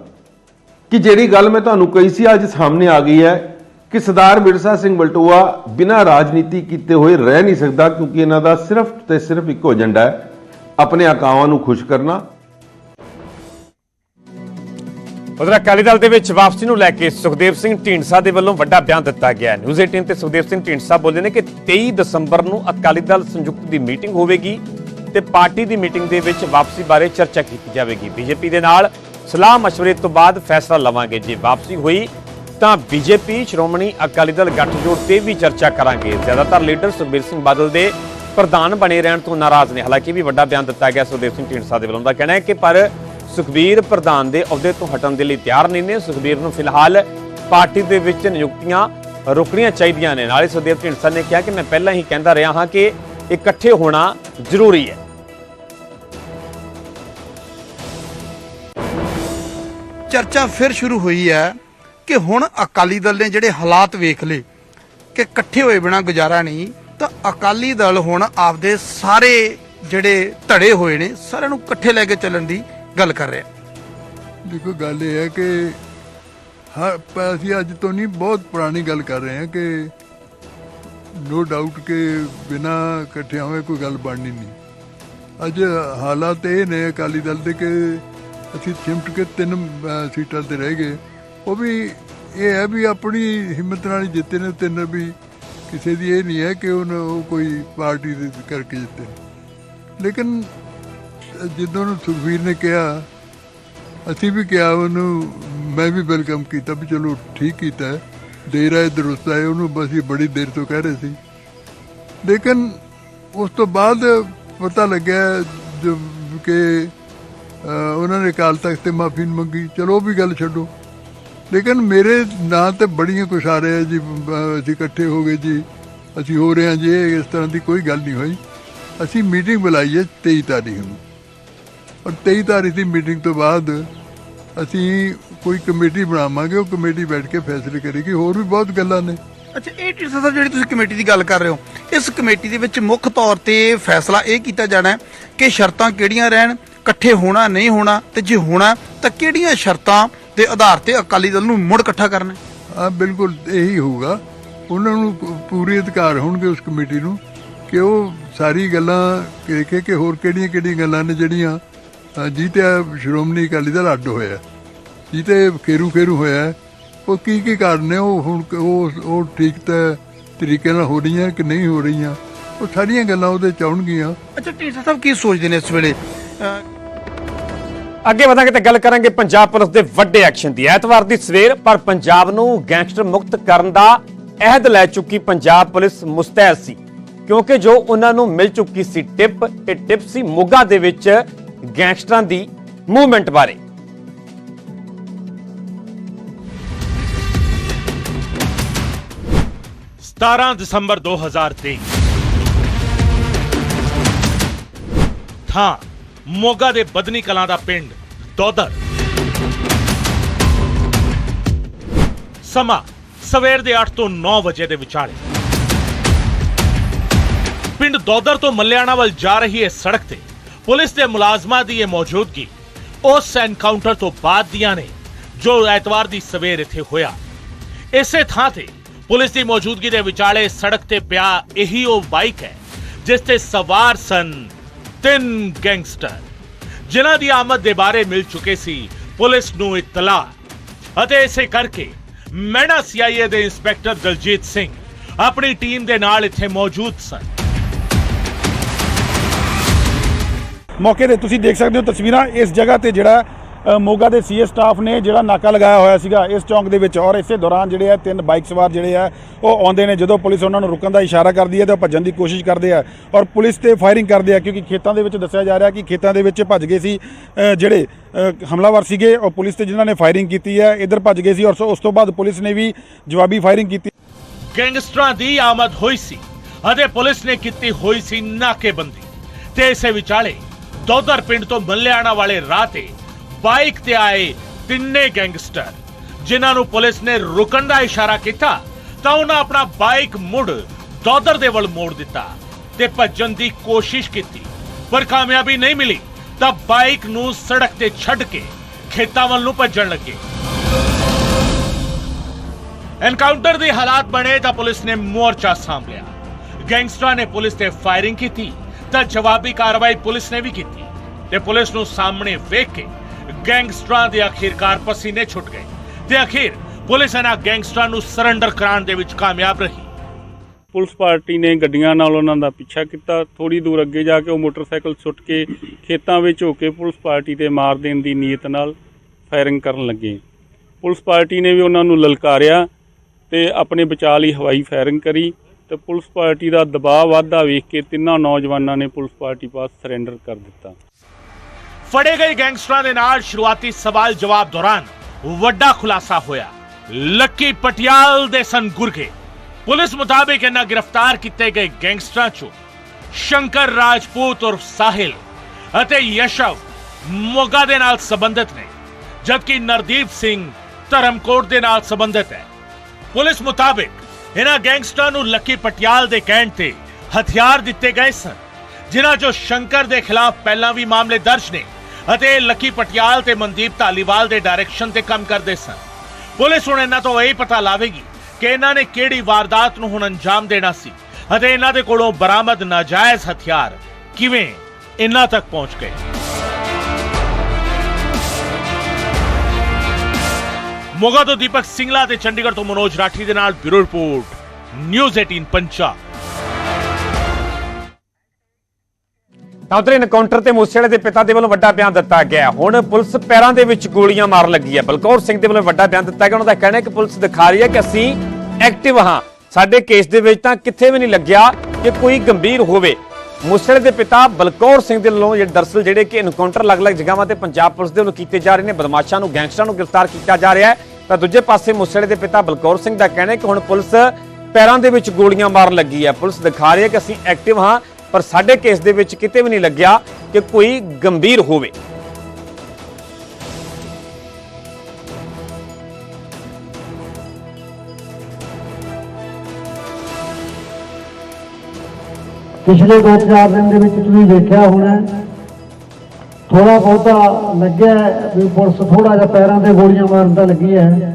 ਕਿ ਜਿਹੜੀ ਗੱਲ ਮੈਂ ਤੁਹਾਨੂੰ ਕਹੀ ਸੀ, ਅੱਜ ਸਾਹਮਣੇ ਆ ਗਈ ਹੈ ਕਿ ਸਰਦਾਰ ਮਿਰਜ਼ਾ ਸਿੰਘ ਬਲਟੋਆ ਬਿਨਾਂ ਰਾਜਨੀਤੀ ਕੀਤੇ ਹੋਏ ਰਹਿ ਨਹੀਂ ਸਕਦਾ ਕਿਉਂਕਿ ਇਹਨਾਂ ਦਾ ਸਿਰਫ ਤੇ ਸਿਰਫ ਇੱਕੋ ਏਜੰਡਾ ਹੈ। ਆਪਣੇ ਆਕਾਵਾਂ ਨੂੰ ਖੁਸ਼ ਕਰਨਾ। ਉਧਰ ਅਕਾਲੀ ਦਲ ਦੇ ਵਿੱਚ ਵਾਪਸੀ ਨੂੰ ਲੈ ਕੇ ਸੁਖਦੇਵ ਸਿੰਘ ਢੀਂਡਸਾ ਦੇ ਵੱਲੋਂ ਵੱਡਾ ਬਿਆਨ ਦਿੱਤਾ ਗਿਆ ਨਿਊਜ਼ 18 ਤੇ ਸੁਖਦੇਵ ਸਿੰਘ ਢੀਂਡਸਾ ਬੋਲੇ ਨੇ ਕਿ 23 ਦਸੰਬਰ ਨੂੰ ਅਕਾਲੀ ਦਲ ਸੰਯੁਕਤ ਦੀ ਮੀਟਿੰਗ ਹੋਵੇਗੀ ਤੇ ਪਾਰਟੀ ਦੀ ਮੀਟਿੰਗ ਦੇ ਵਿੱਚ ਵਾਪਸੀ ਬਾਰੇ ਚਰਚਾ ਕੀਤੀ ਜਾਵੇਗੀ। ਬੀਜੇਪੀ ਦੇ ਨਾਲ ਸਲਾਹ مشਵਰੇ ਤੋਂ ਬਾਅਦ ਫੈਸਲਾ ਲਵਾਂਗੇ। ਜੇ ਵਾਪਸੀ ਹੋਈ ਤਾਂ ਬੀਜੇਪੀ, ਸ਼੍ਰੋਮਣੀ ਅਕਾਲੀ ਦਲ ਗੱਠਜੋੜ ਤੇ ਵੀ ਚਰਚਾ ਕਰਾਂਗੇ। ਜ਼ਿਆਦਾਤਰ ਲੀਡਰ ਸੁਖਬੀਰ ਸਿੰਘ ਬਾਦਲ ਦੇ ਪ੍ਰਧਾਨ ਬਣੇ ਰਹਿਣ ਤੋਂ ਨਾਰਾਜ਼ ਨੇ। ਹਾਲਾਂਕਿ ਵੀ ਵੱਡਾ ਬਿਆਨ ਦਿੱਤਾ ਗਿਆ ਸੁਖਦੇਵ ਸਿੰਘ ਢੀਂਡਸਾ ਦੇ ਵੱਲੋਂ। ਦਾ ਕਹਿਣਾ ਹੈ ਕਿ ਪਰ ਸੁਖਬੀਰ ਪ੍ਰਧਾਨ ਦੇ ਅਹੁਦੇ ਤੋਂ ਹਟਣ ਦੇ ਲਈ ਤਿਆਰ ਨਹੀਂ ਨੇ। ਸੁਖਬੀਰ ਨੂੰ ਫਿਲਹਾਲ ਪਾਰਟੀ ਦੇ ਵਿੱਚ ਨਿਯੁਕਤੀਆਂ ਰੁਕਣੀਆਂ ਚਾਹੀਦੀਆਂ ਨੇ। ਨਾਲੇ ਸੁਖਦੇਵ ਢੀਂਡਸਾ ਨੇ ਕਿਹਾ ਕਿ ਮੈਂ ਪਹਿਲਾਂ ਹੀ ਕਹਿੰਦਾ ਰਿਹਾ ਹਾਂ ਕਿ ਇਕੱਠੇ ਹੋਣਾ ਜ਼ਰੂਰੀ ਹੈ। ਚਰਚਾ ਫਿਰ ਸ਼ੁਰੂ ਹੋਈ ਹੈ। ਕਿ ਹੁਣ ਅਕਾਲੀ ਦਲ ਨੇ ਜਿਹੜੇ ਹਾਲਾਤ ਵੇਖ ਲਏ ਕਿ ਇਕੱਠੇ ਹੋਏ ਬਿਨਾ ਗੁਜ਼ਾਰਾ ਨਹੀਂ, ਤਾਂ ਅਕਾਲੀ ਦਲ ਹੁਣ ਆਪਦੇ ਸਾਰੇ ਜਿਹੜੇ ਧੜੇ ਹੋਏ ਨੇ, ਸਾਰਿਆਂ ਨੂੰ ਇਕੱਠੇ ਲੈ ਕੇ ਚੱਲਣ ਦੀ ਗੱਲ ਕਰ ਰਿਹਾ। ਦੇਖੋ, ਗੱਲ ਇਹ ਹੈ ਕਿ ਹਾਂ ਅਸੀਂ ਅੱਜ ਤੋਂ ਨਹੀਂ, ਬਹੁਤ ਪੁਰਾਣੀ ਗੱਲ ਕਰ ਰਹੇ ਹਾਂ ਕਿ ਨੋ ਡਾਊਟ ਕਿ ਬਿਨਾ ਇਕੱਠਿਆਂ ਹੋਏ ਕੋਈ ਗੱਲ ਬਣਨੀ ਨਹੀਂ। ਅੱਜ ਹਾਲਾਤ ਇਹ ਨੇ ਅਕਾਲੀ ਦਲ ਦੇ ਕਿ ਅਸੀਂ ਸਿਮਟ ਕੇ ਤਿੰਨ ਸੀਟਾਂ ਤੇ ਰਹਿ ਗਏ। ਉਹ ਵੀ ਇਹ ਹੈ ਵੀ ਆਪਣੀ ਹਿੰਮਤ ਨਾਲ ਹੀ ਜਿੱਤੇ ਨੇ, ਤਿੰਨ ਵੀ ਕਿਸੇ ਦੀ ਇਹ ਨਹੀਂ ਹੈ ਕਿ ਉਹਨ- ਉਹ ਕੋਈ ਪਾਰਟੀ ਦੇ ਕਰਕੇ ਜਿੱਤੇ। ਲੇਕਿਨ ਜਦੋਂ ਨੂੰ ਸੁਖਬੀਰ ਨੇ ਕਿਹਾ, ਅਸੀਂ ਵੀ ਕਿਹਾ ਉਹਨੂੰ, ਮੈਂ ਵੀ ਵੈਲਕਮ ਕੀਤਾ ਵੀ ਚਲੋ ਠੀਕ ਕੀਤਾ ਦੇਰ ਆਏ ਦਰੁਸਤ ਆਏ, ਉਹਨੂੰ ਬਸ ਹੀ ਬੜੀ ਦੇਰ ਤੋਂ ਕਹਿ ਰਹੇ ਸੀ। ਲੇਕਿਨ ਉਸ ਤੋਂ ਬਾਅਦ ਪਤਾ ਲੱਗਿਆ ਕਿ ਉਹਨਾਂ ਨੇ ਅਕਾਲ ਤਖਤ ਤੇ ਮਾਫੀ ਮੰਗੀ। ਚਲੋ ਉਹ ਵੀ ਗੱਲ ਛੱਡੋ। ਲੇਕਿਨ ਮੇਰੇ ਨਾਂ ਤੇ ਬੜੀਆਂ ਕੁਛ ਆ ਰਿਹਾ ਜੀ, ਅਸੀਂ ਇਕੱਠੇ ਹੋ ਗਏ ਜੀ, ਅਸੀਂ ਹੋ ਰਹੇ ਹਾਂ ਜੀ ਇਸ ਤਰ੍ਹਾਂ ਦੀ ਕੋਈ ਗੱਲ ਨਹੀਂ ਹੋਈ। ਅਸੀਂ ਮੀਟਿੰਗ ਬੁਲਾਈ ਹੈ 23 ਤਾਰੀਖ ਨੂੰ। ਔਰ 23 ਤਾਰੀਖ ਦੀ ਮੀਟਿੰਗ ਤੋਂ ਬਾਅਦ ਅਸੀਂ ਕੋਈ ਕਮੇਟੀ ਬਣਾਵਾਂਗੇ, ਉਹ ਕਮੇਟੀ ਬੈਠ ਕੇ ਫੈਸਲੇ ਕਰੇਗੀ, ਹੋਰ ਵੀ ਬਹੁਤ ਗੱਲਾਂ ਨੇ। ਅੱਛਾ, ਇਹ ਢੀਂਡਸਾ ਸਾਹਿਬ ਜਿਹੜੀ ਤੁਸੀਂ ਕਮੇਟੀ ਦੀ ਗੱਲ ਕਰ ਰਹੇ ਹੋ, ਇਸ ਕਮੇਟੀ ਦੇ ਵਿੱਚ ਮੁੱਖ ਤੌਰ ਤੇ ਫੈਸਲਾ ਇਹ ਕੀਤਾ ਜਾਣਾ ਕਿ ਸ਼ਰਤਾਂ ਕਿਹੜੀਆਂ ਰਹਿਣ, ਇਕੱਠੇ ਹੋਣਾ, ਨਹੀਂ ਹੋਣਾ, ਤੇ ਜੇ ਹੋਣਾ, ਤਾਂ ਕਿਹੜੀਆਂ ਸ਼ਰਤਾਂ ਦੇ ਆਧਾਰ ਤੇ ਅਕਾਲੀ ਦਲ ਨੂੰ ਮੁੜ ਇਕੱਠਾ ਕਰਨਾ ਹੈ? ਆ ਬਿਲਕੁਲ ਇਹੀ ਹੋਊਗਾ। ਉਹਨਾਂ ਨੂੰ ਪੂਰੇ ਅਧਿਕਾਰ ਹੋਣਗੇ ਉਸ ਕਮੇਟੀ ਨੂੰ ਕਿ ਉਹ ਸਾਰੀ ਗੱਲਾਂ ਦੇਖੇ ਕਿ ਹੋਰ ਕਿਹੜੀਆਂ ਕਿਹੜੀਆਂ ਗੱਲਾਂ ਨੇ ਜਿਹੜੀਆਂ ਅ, ਜਿਹਤੇ ਸ਼੍ਰੋਮਣੀ ਅਕਾਲੀ ਦਲ ਅੱਡ ਹੋਇਆ। ਜਿਹਤੇ ਖੇਰੂ ਖੇਰੂ ਹੋਇਆ ਹੈ, ਉਹ ਕੀ ਕੀ ਕਾਰਨ ਨੇ? ਉਹ ਹੁਣ ਕ- ਉਹ ਉਹ ਠੀਕ ਤਾਂ ਤਰੀਕੇ ਨਾਲ ਹੋ ਰਹੀਆਂ ਕਿ ਨਹੀਂ ਹੋ ਰਹੀਆਂ? ਉਹ ਸਾਰੀਆਂ ਗੱਲਾਂ ਉਹਦੇ ਚ ਆਉਣਗੀਆਂ। ਅੱਛਾ ਢੀਂਡਸਾ ਸਾਹਿਬ ਕੀ ਸੋਚਦੇ ਨੇ ਇਸ ਵੇਲੇ? ਅਹ, ਅੱਗੇ ਵਧਾਂਗੇ ਤੇ ਗੱਲ ਕਰਾਂਗੇ ਪੰਜਾਬ ਪੁਲਿਸ ਦੇ ਵੱਡੇ ਐਕਸ਼ਨ ਦੀ। ਐਤਵਾਰ ਦੀ ਸਵੇਰ, ਪਰ ਪੰਜਾਬ ਨੂੰ ਗੈਂਗਸਟਰ ਮੁਕਤ ਕਰਨ ਦਾ ਅਹਿਦ ਲੈ ਚੁੱਕੀ ਪੰਜਾਬ ਪੁਲਿਸ ਮੁਸਤੈਦ ਸੀ। ਕਿਉਂਕਿ ਜੋ ਉਹਨਾਂ ਨੂੰ ਮਿਲ ਚੁੱਕੀ ਸੀ ਟਿਪ ਇਹ ਟਿਪ ਸੀ ਮੋਗਾ ਦੇ ਵਿੱਚ ਗੈਂਗਸਟਰਾਂ ਦੀ ਮੂਵਮੈਂਟ ਬਾਰੇ। 17 ਦਸੰਬਰ 2023 ਥਾਂ ਮੋਗਾ ਦੇ ਬਦਨੀ ਕਲਾਂ ਦਾ ਪਿੰਡ ਦੋਦਰ। ਸਮਾਂ ਸਵੇਰ ਦੇ 8 ਤੋਂ 9 ਵਜੇ ਦੇ ਵਿਚਾਲੇ। ਪਿੰਡ ਦੋਦਰ ਤੋਂ ਮੱਲਿਆਣਾ ਵੱਲ ਜਾ ਰਹੀ ਹੈ ਸੜਕ ਤੇ ਪੁਲਿਸ ਦੇ ਮੁਲਾਜ਼ਮਾਂ ਦੀ ਇਹ ਮੌਜੂਦਗੀ, ਉਸ ਐਨਕਾਊਂਟਰ ਤੋਂ ਬਾਅਦ ਦੀਆਂ ਨੇ ਜੋ ਐਤਵਾਰ ਦੀ ਸਵੇਰ ਇੱਥੇ ਹੋਇਆ। ਇਸੇ ਥਾਂ ਤੇ ਪੁਲਿਸ ਦੀ ਮੌਜੂਦਗੀ ਦੇ ਵਿਚਾਲੇ ਸੜਕ ਤੇ ਪਿਆ ਇਹੀ ਉਹ ਬਾਈਕ ਹੈ, ਜਿਸ ਤੇ ਸਵਾਰ ਸਨ ਤਿੰਨ ਗੈਂਗਸਟਰ, ਜਿਨ੍ਹਾਂ ਦੀ ਆਮਦ ਦੇ ਬਾਰੇ ਮਿਲ ਚੁੱਕੇ ਸੀ, ਪੁਲਿਸ ਨੂੰ ਇਤਲਾਹ। ਅਤੇ ਇਸੇ ਕਰਕੇ ਮੈਣਾ ਸੀਆਈਏ ਦੇ ਇੰਸਪੈਕਟਰ ਦਲਜੀਤ ਸਿੰਘ ਆਪਣੀ ਟੀਮ ਦੇ ਨਾਲ ਇੱਥੇ ਮੌਜੂਦ ਸਨ। ਮੌਕੇ ਤੇ ਤੁਸੀਂ ਦੇਖ ਸਕਦੇ ਹੋ ਤਸਵੀਰਾਂ। ਇਸ ਜਗ੍ਹਾ ਤੇ ਜਿਹੜਾ ਮੋਗਾ ਦੇ ਸੀਏ ਸਟਾਫ ਨੇ ਜਿਹੜਾ ਨਾਕਾ ਲਗਾਇਆ ਹੋਇਆ ਸੀਗਾ ਇਸ ਚੌਂਕ ਦੇ ਵਿੱਚ ਔਰ ਇਸੇ ਦੌਰਾਨ ਜਿਹੜੇ ਆ ਤਿੰਨ ਬਾਈਕ ਸਵਾਰ ਜਿਹੜੇ ਆ, ਉਹ ਆਉਂਦੇ ਨੇ ਜਦੋਂ ਪੁਲਿਸ ਉਹਨਾਂ ਨੂੰ ਰੁਕਣ ਦਾ ਇਸ਼ਾਰਾ ਕਰਦੀ ਹੈ ਤੇ ਉਹ ਭੱਜਣ ਦੀ ਕੋਸ਼ਿਸ਼ ਕਰਦੇ ਆ ਔਰ ਪੁਲਿਸ ਤੇ ਫਾਇਰਿੰਗ ਕਰਦੇ ਆ ਕਿਉਂਕਿ ਖੇਤਾਂ ਦੇ ਵਿੱਚ ਦੱਸਿਆ ਜਾ ਰਿਹਾ ਕਿ ਖੇਤਾਂ ਦੇ ਵਿੱਚ ਭੱਜ ਗਏ ਸੀ ਜਿਹੜੇ ਹਮਲਾਵਰ ਸੀਗੇ ਔਰ ਪੁਲਿਸ ਤੇ ਜਿਨ੍ਹਾਂ ਨੇ ਫਾਇਰਿੰਗ ਕੀਤੀ ਹੈ, ਇੱਧਰ ਭੱਜ ਗਏ ਸੀ ਔਰ ਉਸ ਤੋਂ ਬਾਅਦ ਪੁਲਿਸ ਨੇ ਵੀ ਜਵਾਬੀ ਫਾਇਰਿੰਗ ਕੀਤੀ। ਗੈਂਗਸਟਰਾਂ ਦੀ ਆਮਦ ਹੋਈ ਸੀ, ਅਤੇ ਪੁਲਿਸ ਨੇ ਕੀਤੀ ਹੋਈ ਸੀ ਨਾਕੇਬੰਦੀ। ਤੇ ਇਸੇ ਵਿਚਾਲੇ ਦੋਦਰ ਪਿੰਡ ਤੋਂ ਮੱਲਿਆਣਾ ਵਾਲੇ ਰਾਹ ਤੇ ਬਾਈਕ ਤੇ ਆਏ ਤਿੰਨੇ ਗੈਂਗਸਟਰ। ਜਿਨ੍ਹਾਂ ਨੂੰ ਪੁਲਿਸ ਨੇ ਰੁਕਣ ਦਾ ਇਸ਼ਾਰਾ ਕੀਤਾ, ਤਾਂ ਉਹਨਾਂ ਆਪਣਾ ਬਾਈਕ ਮੁੜ ਦੌਦਰ ਦੇ ਵੱਲ ਮੋੜ ਦਿੱਤਾ ਤੇ ਭੱਜਣ ਦੀ ਕੋਸ਼ਿਸ਼ ਕੀਤੀ, ਪਰ ਕਾਮਯਾਬੀ ਨਹੀਂ ਮਿਲੀ, ਤਾਂ ਬਾਈਕ ਨੂੰ ਸੜਕ ਤੇ ਛੱਡ ਕੇ ਖੇਤਾਂ ਵੱਲ ਨੂੰ ਭੱਜਣ ਲੱਗੇ। ਐਨਕਾਊਂਟਰ ਦੇ ਹਾਲਾਤ ਬਣੇ ਤਾਂ ਪੁਲਿਸ ਨੇ ਮੋਰਚਾ ਸਾਂਭ ਲਿਆ ਗੈਂਗਸਟਰਾਂ ਨੇ ਪੁਲਿਸ ਤੇ ਫਾਇਰਿੰਗ ਕੀਤੀ, ਤਾਂ ਜਵਾਬੀ ਕਾਰਵਾਈ ਪੁਲਿਸ ਨੇ ਵੀ ਕੀਤੀ ਤੇ ਪੁਲਿਸ ਨੂੰ ਸਾਹਮਣੇ ਵੇਖ ਕੇ ਗੈਂਗਸਟਰਾਂ ਦੇ ਆਖਿਰਕਾਰ ਪਸੀਨੇ ਛੁੱਟ ਗਏ ਤੇ ਅਖੀਰ ਪੁਲਿਸ ਇਹਨਾਂ ਗੈਂਗਸਟਰਾਂ ਨੂੰ ਸਰੈਂਡਰ ਕਰਾਉਣ ਦੇ ਵਿੱਚ ਕਾਮਯਾਬ ਰਹੀ। ਪੁਲਿਸ ਪਾਰਟੀ ਨੇ ਗੱਡੀਆਂ ਨਾਲ ਉਹਨਾਂ ਦਾ ਪਿੱਛਾ ਕੀਤਾ। ਥੋੜੀ ਦੂਰ ਅੱਗੇ ਜਾ ਕੇ ਉਹ ਮੋਟਰਸਾਈਕਲ ਸੁੱਟ ਕੇ ਖੇਤਾਂ ਵਿੱਚ ਹੋ ਕੇ ਪੁਲਿਸ ਪਾਰਟੀ ਤੇ ਮਾਰ ਦੇਣ ਦੀ ਨੀਅਤ ਨਾਲ ਫਾਇਰਿੰਗ ਕਰਨ ਲੱਗੇ। ਪੁਲਿਸ ਪਾਰਟੀ ਨੇ ਵੀ ਉਹਨਾਂ ਨੂੰ ਲਲਕਾਰਿਆ ਤੇ ਆਪਣੇ ਬਚਾਅ ਲਈ ਹਵਾਈ ਫਾਇਰਿੰਗ ਕਰੀ ਤੇ ਪੁਲਿਸ ਪਾਰਟੀ ਦਾ ਦਬਾਅ ਵਾਧਾ ਵੇਖ ਕੇ ਤਿੰਨਾਂ ਨੌਜਵਾਨਾਂ ਨੇ ਪੁਲਿਸ ਪਾਰਟੀ ਪਾਸ ਸਰੈਂਡਰ ਕਰ ਦਿੱਤਾ। ਫੜੇ ਗਏ ਗੈਂਗਸਟਰਾਂ ਦੇ ਨਾਲ ਸ਼ੁਰੂਆਤੀ ਸਵਾਲ ਜਵਾਬ ਦੌਰਾਨ ਵੱਡਾ ਖੁਲਾਸਾ ਹੋਇਆ। ਲੱਕੀ ਪਟਿਆਲ ਦੇ ਸਨ ਗੁਰਗੇ ਪੁਲਿਸ ਮੁਤਾਬਿਕ ਇਹਨਾਂ ਗ੍ਰਿਫਤਾਰ ਕੀਤੇ ਗਏ ਗੈਂਗਸਟਰਾਂ ਚੋਂ ਸ਼ੰਕਰ ਰਾਜਪੂਤ ਉਰਫ ਸਾਹਿਲ ਅਤੇ ਯਸ਼ਵ ਮੋਗਾ ਦੇ ਨਾਲ ਸੰਬੰਧਿਤ ਨੇ, ਜਦਕਿ ਨਰਦੀਪ ਸਿੰਘ ਧਰਮਕੋਟ ਦੇ ਨਾਲ ਸੰਬੰਧਿਤ ਹੈ। ਪੁਲਿਸ ਮੁਤਾਬਿਕ ਇਹਨਾਂ ਗੈਂਗਸਟਰਾਂ ਨੂੰ ਲੱਕੀ ਪਟਿਆਲ ਦੇ ਕਹਿਣ ਤੇ ਹਥਿਆਰ ਦਿੱਤੇ ਗਏ ਸਨ, ਜਿਨ੍ਹਾਂ ਚੋਂ ਸ਼ੰਕਰ ਦੇ ਖਿਲਾਫ ਪਹਿਲਾਂ ਵੀ ਮਾਮਲੇ ਦਰਜ ਨੇ। ਅਤੇ ਲੱਕੀ ਪਟਿਆਲ ਤੇ ਮਨਦੀਪ ਧਾਲੀਵਾਲ ਦੇ ਡਾਇਰੈਕਸ਼ਨ ਤੇ ਕੰਮ ਕਰਦੇ ਸਨ। ਪੁਲਿਸ ਹੁਣ ਇਹਨਾਂ ਤੋਂ ਇਹ ਪਤਾ ਲਾਵੇਗੀ ਕਿ ਇਹਨਾਂ ਨੇ ਕਿਹੜੀ ਵਾਰਦਾਤ ਨੂੰ ਹੁਣ ਅੰਜਾਮ ਦੇਣਾ ਸੀ ਅਤੇ ਇਹਨਾਂ ਦੇ ਕੋਲੋਂ ਬਰਾਮਦ ਨਾਜਾਇਜ਼ ਹਥਿਆਰ ਕਿਵੇਂ ਇਹਨਾਂ ਤੱਕ ਪਹੁੰਚ ਗਏ। ਮੋਗਾ ਤੋਂ ਦੀਪਕ ਸਿੰਗਲਾ ਤੇ ਚੰਡੀਗੜ੍ਹ ਤੋਂ ਮਨੋਜ ਰਾਠੀ ਦੇ ਨਾਲ ਬਿਊਰੋ ਰਿਪੋਰਟ, ਨਿਊਜ਼ 18 ਪੰਜਾਬ। ਤਾਂ ਉਧਰ ਇਨਕਾਊਂਟਰ ਤੇ ਮੂਸੇਵਾਲੇ ਦੇ ਪਿਤਾ ਦੇ ਵੱਲੋਂ ਵੱਡਾ ਬਿਆਨ ਦਿੱਤਾ ਗਿਆ। ਹੁਣ ਪੁਲਿਸ ਪੈਰਾਂ ਦੇ ਵਿੱਚ ਗੋਲੀਆਂ ਮਾਰਨ ਲੱਗੀ ਹੈ। ਬਲਕੌਰ ਸਿੰਘ ਦੇ ਵੱਲੋਂ ਵੱਡਾ ਬਿਆਨ ਦਿੱਤਾ ਗਿਆ। ਉਹਨਾਂ ਦਾ ਕਹਿਣਾ ਹੈ ਕਿ ਪੁਲਿਸ ਦਿਖਾ ਰਹੀ ਹੈ ਕਿ ਅਸੀਂ ਐਕਟਿਵ ਹਾਂ। ਸਾਡੇ ਕੇਸ ਦੇ ਵਿੱਚ ਤਾਂ ਕਿੱਥੇ ਵੀ ਨਹੀਂ ਲੱਗਿਆ ਕਿ ਕੋਈ ਗੰਭੀਰ ਹੋਵੇ। ਮੂਸੇਵਾਲੇ ਦੇ ਪਿਤਾ ਬਲਕੌਰ ਸਿੰਘ ਦੇ ਵੱਲੋਂ ਜਿਹੜੇ ਦਰਸਲ ਜਿਹੜੇ ਕਿ ਇਨਕਾਊਂਟਰ ਅਲੱਗ-ਅਲੱਗ ਜਗ੍ਹਾਵਾਂ ਤੇ ਪੰਜਾਬ ਪੁਲਿਸ ਦੇ ਵੱਲੋਂ ਕੀਤੇ ਜਾ ਰਹੇ ਨੇ, ਬਦਮਾਸ਼ਾਂ ਨੂੰ, ਗੈਂਗਸਟਰਾਂ ਨੂੰ ਗ੍ਰਿਫਤਾਰ ਕੀਤਾ ਜਾ ਰਿਹਾ ਹੈ। ਤਾਂ ਦੂਜੇ ਪਾਸੇ ਮੂਸੇਵਾਲੇ ਦੇ ਪਿਤਾ ਬਲਕੌਰ ਸਿੰਘ ਦਾ ਕਹਿਣਾ ਹੈ ਕਿ ਹੁਣ ਪੁਲਿਸ ਪੈਰਾਂ ਦੇ ਵਿੱਚ ਗੋਲੀਆਂ ਮਾਰਨ ਲੱਗੀ ਹੈ। ਪੁਲਿਸ ਦਿਖਾ ਰਹੀ ਹੈ ਕਿ ਅਸੀਂ ਐਕਟਿਵ ਹਾਂ। ਪਰ ਸਾਡੇ ਕੇਸ ਦੇ ਵਿੱਚ ਕਿਤੇ ਵੀ ਨਹੀਂ ਲੱਗਿਆ ਕਿ ਕੋਈ ਗੰਭੀਰ ਹੋਵੇ। ਪਿਛਲੇ ਦੋ ਚਾਰ ਦਿਨ ਦੇ ਵਿੱਚ ਤੁਸੀਂ ਵੇਖਿਆ ਹੋਣਾ ਥੋੜਾ ਬਹੁਤਾ ਲੱਗਿਆ ਵੀ ਪੁਲਿਸ ਥੋੜਾ ਜਿਹਾ ਪੈਰਾਂ ਤੇ ਗੋਲੀਆਂ ਮਾਰਨ ਤਾਂ ਲੱਗੀ ਹੈ।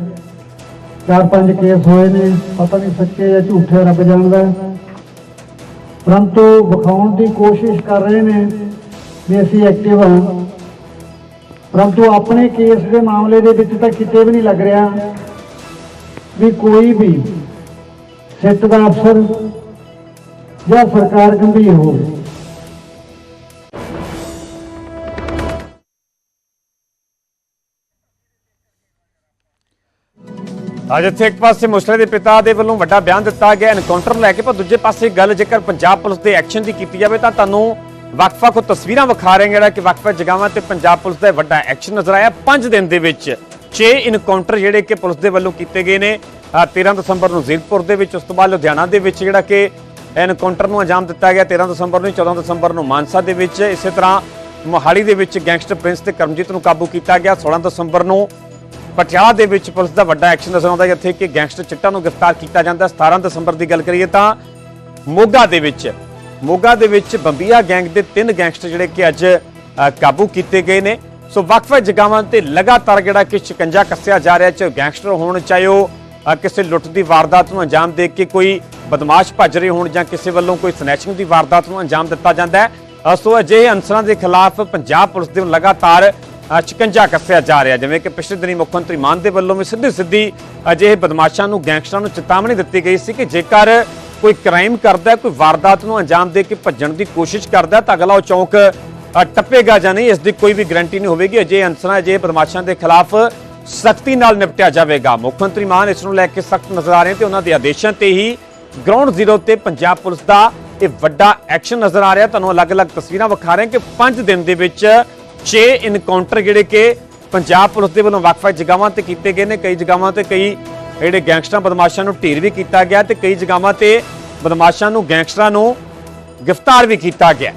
ਚਾਰ ਪੰਜ ਕੇਸ ਹੋਏ ਨੇ, ਪਤਾ ਨਹੀਂ ਸੱਚੇ ਜਾਂ ਝੂਠੇ ਰੱਬ ਜਾਣਦਾ ਪਰੰਤੂ ਵਿਖਾਉਣ ਦੀ ਕੋਸ਼ਿਸ਼ ਕਰ ਰਹੇ ਨੇ ਵੀ ਅਸੀਂ ਐਕਟਿਵ ਹਾਂ। ਪਰੰਤੂ ਆਪਣੇ ਕੇਸ ਦੇ ਮਾਮਲੇ ਦੇ ਵਿੱਚ ਤਾਂ ਕਿਤੇ ਵੀ ਨਹੀਂ ਲੱਗ ਰਿਹਾ ਵੀ ਕੋਈ ਵੀ ਸਿੱਟ ਦਾ ਅਫਸਰ ਜਾਂ ਸਰਕਾਰ ਗੰਭੀਰ ਹੋਵੇ। ਅੱਜ ਇੱਥੇ ਇੱਕ ਪਾਸੇ ਮੁਸਲੇ ਦੇ ਪਿਤਾ ਦੇ ਵੱਲੋਂ ਵੱਡਾ ਬਿਆਨ ਦਿੱਤਾ ਗਿਆ ਐਨਕਾਊਂਟਰ ਲੈ ਕੇ, ਪਰ ਦੂਜੇ ਪਾਸੇ ਗੱਲ ਜੇਕਰ ਪੰਜਾਬ ਪੁਲਿਸ ਦੇ ਐਕਸ਼ਨ ਦੀ ਕੀਤੀ ਜਾਵੇ ਤਾਂ ਤੁਹਾਨੂੰ ਵੱਖ-ਵੱਖ ਤਸਵੀਰਾਂ ਵਿਖਾ ਰਹੇ ਜਿਹੜਾ ਕਿ ਵੱਖ-ਵੱਖ ਜਗ੍ਹਾਵਾਂ ਤੇ ਪੰਜਾਬ ਪੁਲਿਸ ਦਾ ਵੱਡਾ ਐਕਸ਼ਨ ਨਜ਼ਰ ਆਇਆ। 5 ਦਿਨ ਦੇ ਵਿੱਚ 6 ਇਨਕਾਊਂਟਰ ਜਿਹੜੇ ਕਿ ਪੁਲਿਸ ਦੇ ਵੱਲੋਂ ਕੀਤੇ ਗਏ ਨੇ। ਅਹ 13 ਦਸੰਬਰ ਨੂੰ ਜ਼ੀਰਕਪੁਰ ਦੇ ਵਿੱਚ, ਉਸ ਤੋਂ ਬਾਅਦ ਲੁਧਿਆਣਾ ਦੇ ਵਿੱਚ ਜਿਹੜਾ ਕਿ ਐਨਕਾਊਂਟਰ ਨੂੰ ਅੰਜਾਮ ਦਿੱਤਾ ਗਿਆ। 13 ਦਸੰਬਰ ਨੂੰ 14 ਦਸੰਬਰ ਨੂੰ ਮਾਨਸਾ ਦੇ ਵਿੱਚ। ਇਸੇ ਤਰ੍ਹਾਂ ਮੋਹਾਲੀ ਦੇ ਵਿੱਚ ਗੈਂਗਸਟਰ ਪ੍ਰਿੰਸ ਤੇ ਕਰਮਜੀਤ ਨੂੰ ਕਾਬੂ ਕੀਤਾ ਗਿਆ। 16 ਦਸੰਬਰ ਨੂੰ ਪਟਿਆਲਾ ਦੇ ਵਿੱਚ ਪੁਲਿਸ ਦਾ ਵੱਡਾ ਐਕਸ਼ਨ ਨਜ਼ਰ ਆਉਂਦਾ ਜਿੱਥੇ ਕਿ ਗੈਂਗਸਟਰ ਚਿੱਟਾ ਨੂੰ ਗ੍ਰਿਫਤਾਰ ਕੀਤਾ ਜਾਂਦਾ ਹੈ। 17 ਦਸੰਬਰ ਦੀ ਗੱਲ ਕਰੀਏ ਤਾਂ ਮੋਗਾ ਦੇ ਵਿੱਚ, ਮੋਗਾ ਦੇ ਵਿੱਚ ਬੰਬੀਆ ਗੈਂਗ ਦੇ ਤਿੰਨ ਗੈਂਗਸਟਰ ਜਿਹੜੇ ਕਿ ਅੱਜ ਕਾਬੂ ਕੀਤੇ ਗਏ ਨੇ। ਸੋ ਵੱਖ-ਵੱਖ ਜਗ੍ਹਾਵਾਂ ਤੇ ਲਗਾਤਾਰ ਜਿਹੜਾ ਕਿ ਸ਼ਿਕੰਜਾ ਕੱਸਿਆ ਜਾ ਰਿਹਾ ਚਾਹੇ ਗੈਂਗਸਟਰ ਹੋਣ, ਚਾਹੇ ਉਹ ਕਿਸੇ ਲੁੱਟ ਦੀ ਵਾਰਦਾਤ ਨੂੰ ਅੰਜਾਮ ਦੇ ਕੇ ਕੋਈ ਬਦਮਾਸ਼ ਭੱਜ ਰਹੇ ਹੋਣ ਜਾਂ ਕਿਸੇ ਵੱਲੋਂ ਕੋਈ ਸਨੈਚਿੰਗ ਦੀ ਵਾਰਦਾਤ ਨੂੰ ਅੰਜਾਮ ਦਿੱਤਾ ਜਾਂਦਾ ਹੈ। ਸੋ ਅਜਿਹੇ ਅਨਸਰਾਂ ਦੇ ਖਿਲਾਫ ਪੰਜਾਬ ਪੁਲਿਸ ਦੇ ਲਗਾਤਾਰ ਚਿਕੰਜਾ ਕੱਸਿਆ ਜਾ ਰਿਹਾ, ਜਿਵੇਂ ਕਿ ਪਿਛਲੇ ਦਿਨੀ ਮੁੱਖ ਮੰਤਰੀ ਮਾਨ ਦੇ ਵੱਲੋਂ ਵੀ ਸਿੱਧੀ ਸਿੱਧੀ ਅਜਿਹੇ ਬਦਮਾਸ਼ਾਂ ਨੂੰ, ਗੈਂਗਸਟਰਾਂ ਨੂੰ ਚੇਤਾਵਨੀ ਦਿੱਤੀ ਗਈ ਸੀ ਕਿ ਜੇਕਰ ਕੋਈ ਕ੍ਰਾਈਮ ਕਰਦਾ, ਕੋਈ ਵਾਰਦਾਤ ਨੂੰ ਅੰਜਾਮ ਦੇ ਕੇ ਭੱਜਣ ਦੀ ਕੋਸ਼ਿਸ਼ ਕਰਦਾ, ਤਾਂ ਅਗਲਾ ਉਹ ਚੌਂਕ ਟੱਪੇਗਾ ਜਾਂ ਨਹੀਂ, ਇਸ ਦੀ ਕੋਈ ਵੀ ਗਰੰਟੀ ਨਹੀਂ ਹੋਵੇਗੀ। ਅਜੇ ਅਨਸਰਾਂ ਅਜੇ ਬਦਮਾਸ਼ਾਂ ਦੇ ਖਿਲਾਫ ਸਖਤੀ ਨਾਲ ਨਿਪਟਿਆ ਜਾਵੇਗਾ। ਮੁੱਖ ਮੰਤਰੀ ਮਾਨ ਇਸ ਨੂੰ ਲੈ ਕੇ ਸਖਤ ਨਜ਼ਰ ਆ ਰਹੇ ਤੇ ਉਹਨਾਂ ਦੇ ਆਦੇਸ਼ਾਂ ਤੇ ਹੀ ਗਰਾਊਂਡ ਜ਼ੀਰੋ ਤੇ ਪੰਜਾਬ ਪੁਲਿਸ ਦਾ ਇਹ ਵੱਡਾ ਐਕਸ਼ਨ ਨਜ਼ਰ ਆ ਰਿਹਾ। ਤੁਹਾਨੂੰ ਅਲੱਗ-ਅਲੱਗ ਤਸਵੀਰਾਂ ਵਿਖਾ ਰਹੇ ਕਿ 5 ਦਿਨ ਦੇ ਵਿੱਚ 6 ਇਨਕਾਊਂਟਰ ਜਿਹੜੇ ਕਿ ਪੰਜਾਬ ਪੁਲਿਸ ਦੇ ਵੱਲੋਂ ਵੱਖ-ਵੱਖ ਜਗ੍ਹਾਵਾਂ ਤੇ ਕੀਤੇ ਗਏ ਨੇ। ਕਈ ਜਗ੍ਹਾਵਾਂ ਤੇ ਕਈ ਜਿਹੜੇ ਗੈਂਗਸਟਰਾਂ, ਬਦਮਾਸ਼ਾਂ ਨੂੰ ਢੇਰ ਵੀ ਕੀਤਾ ਗਿਆ ਤੇ ਕਈ ਜਗ੍ਹਾਵਾਂ ਤੇ ਬਦਮਾਸ਼ਾਂ ਨੂੰ ਗੈਂਗਸਟਰਾਂ ਨੂੰ ਗ੍ਰਿਫਤਾਰ ਵੀ ਕੀਤਾ ਗਿਆ।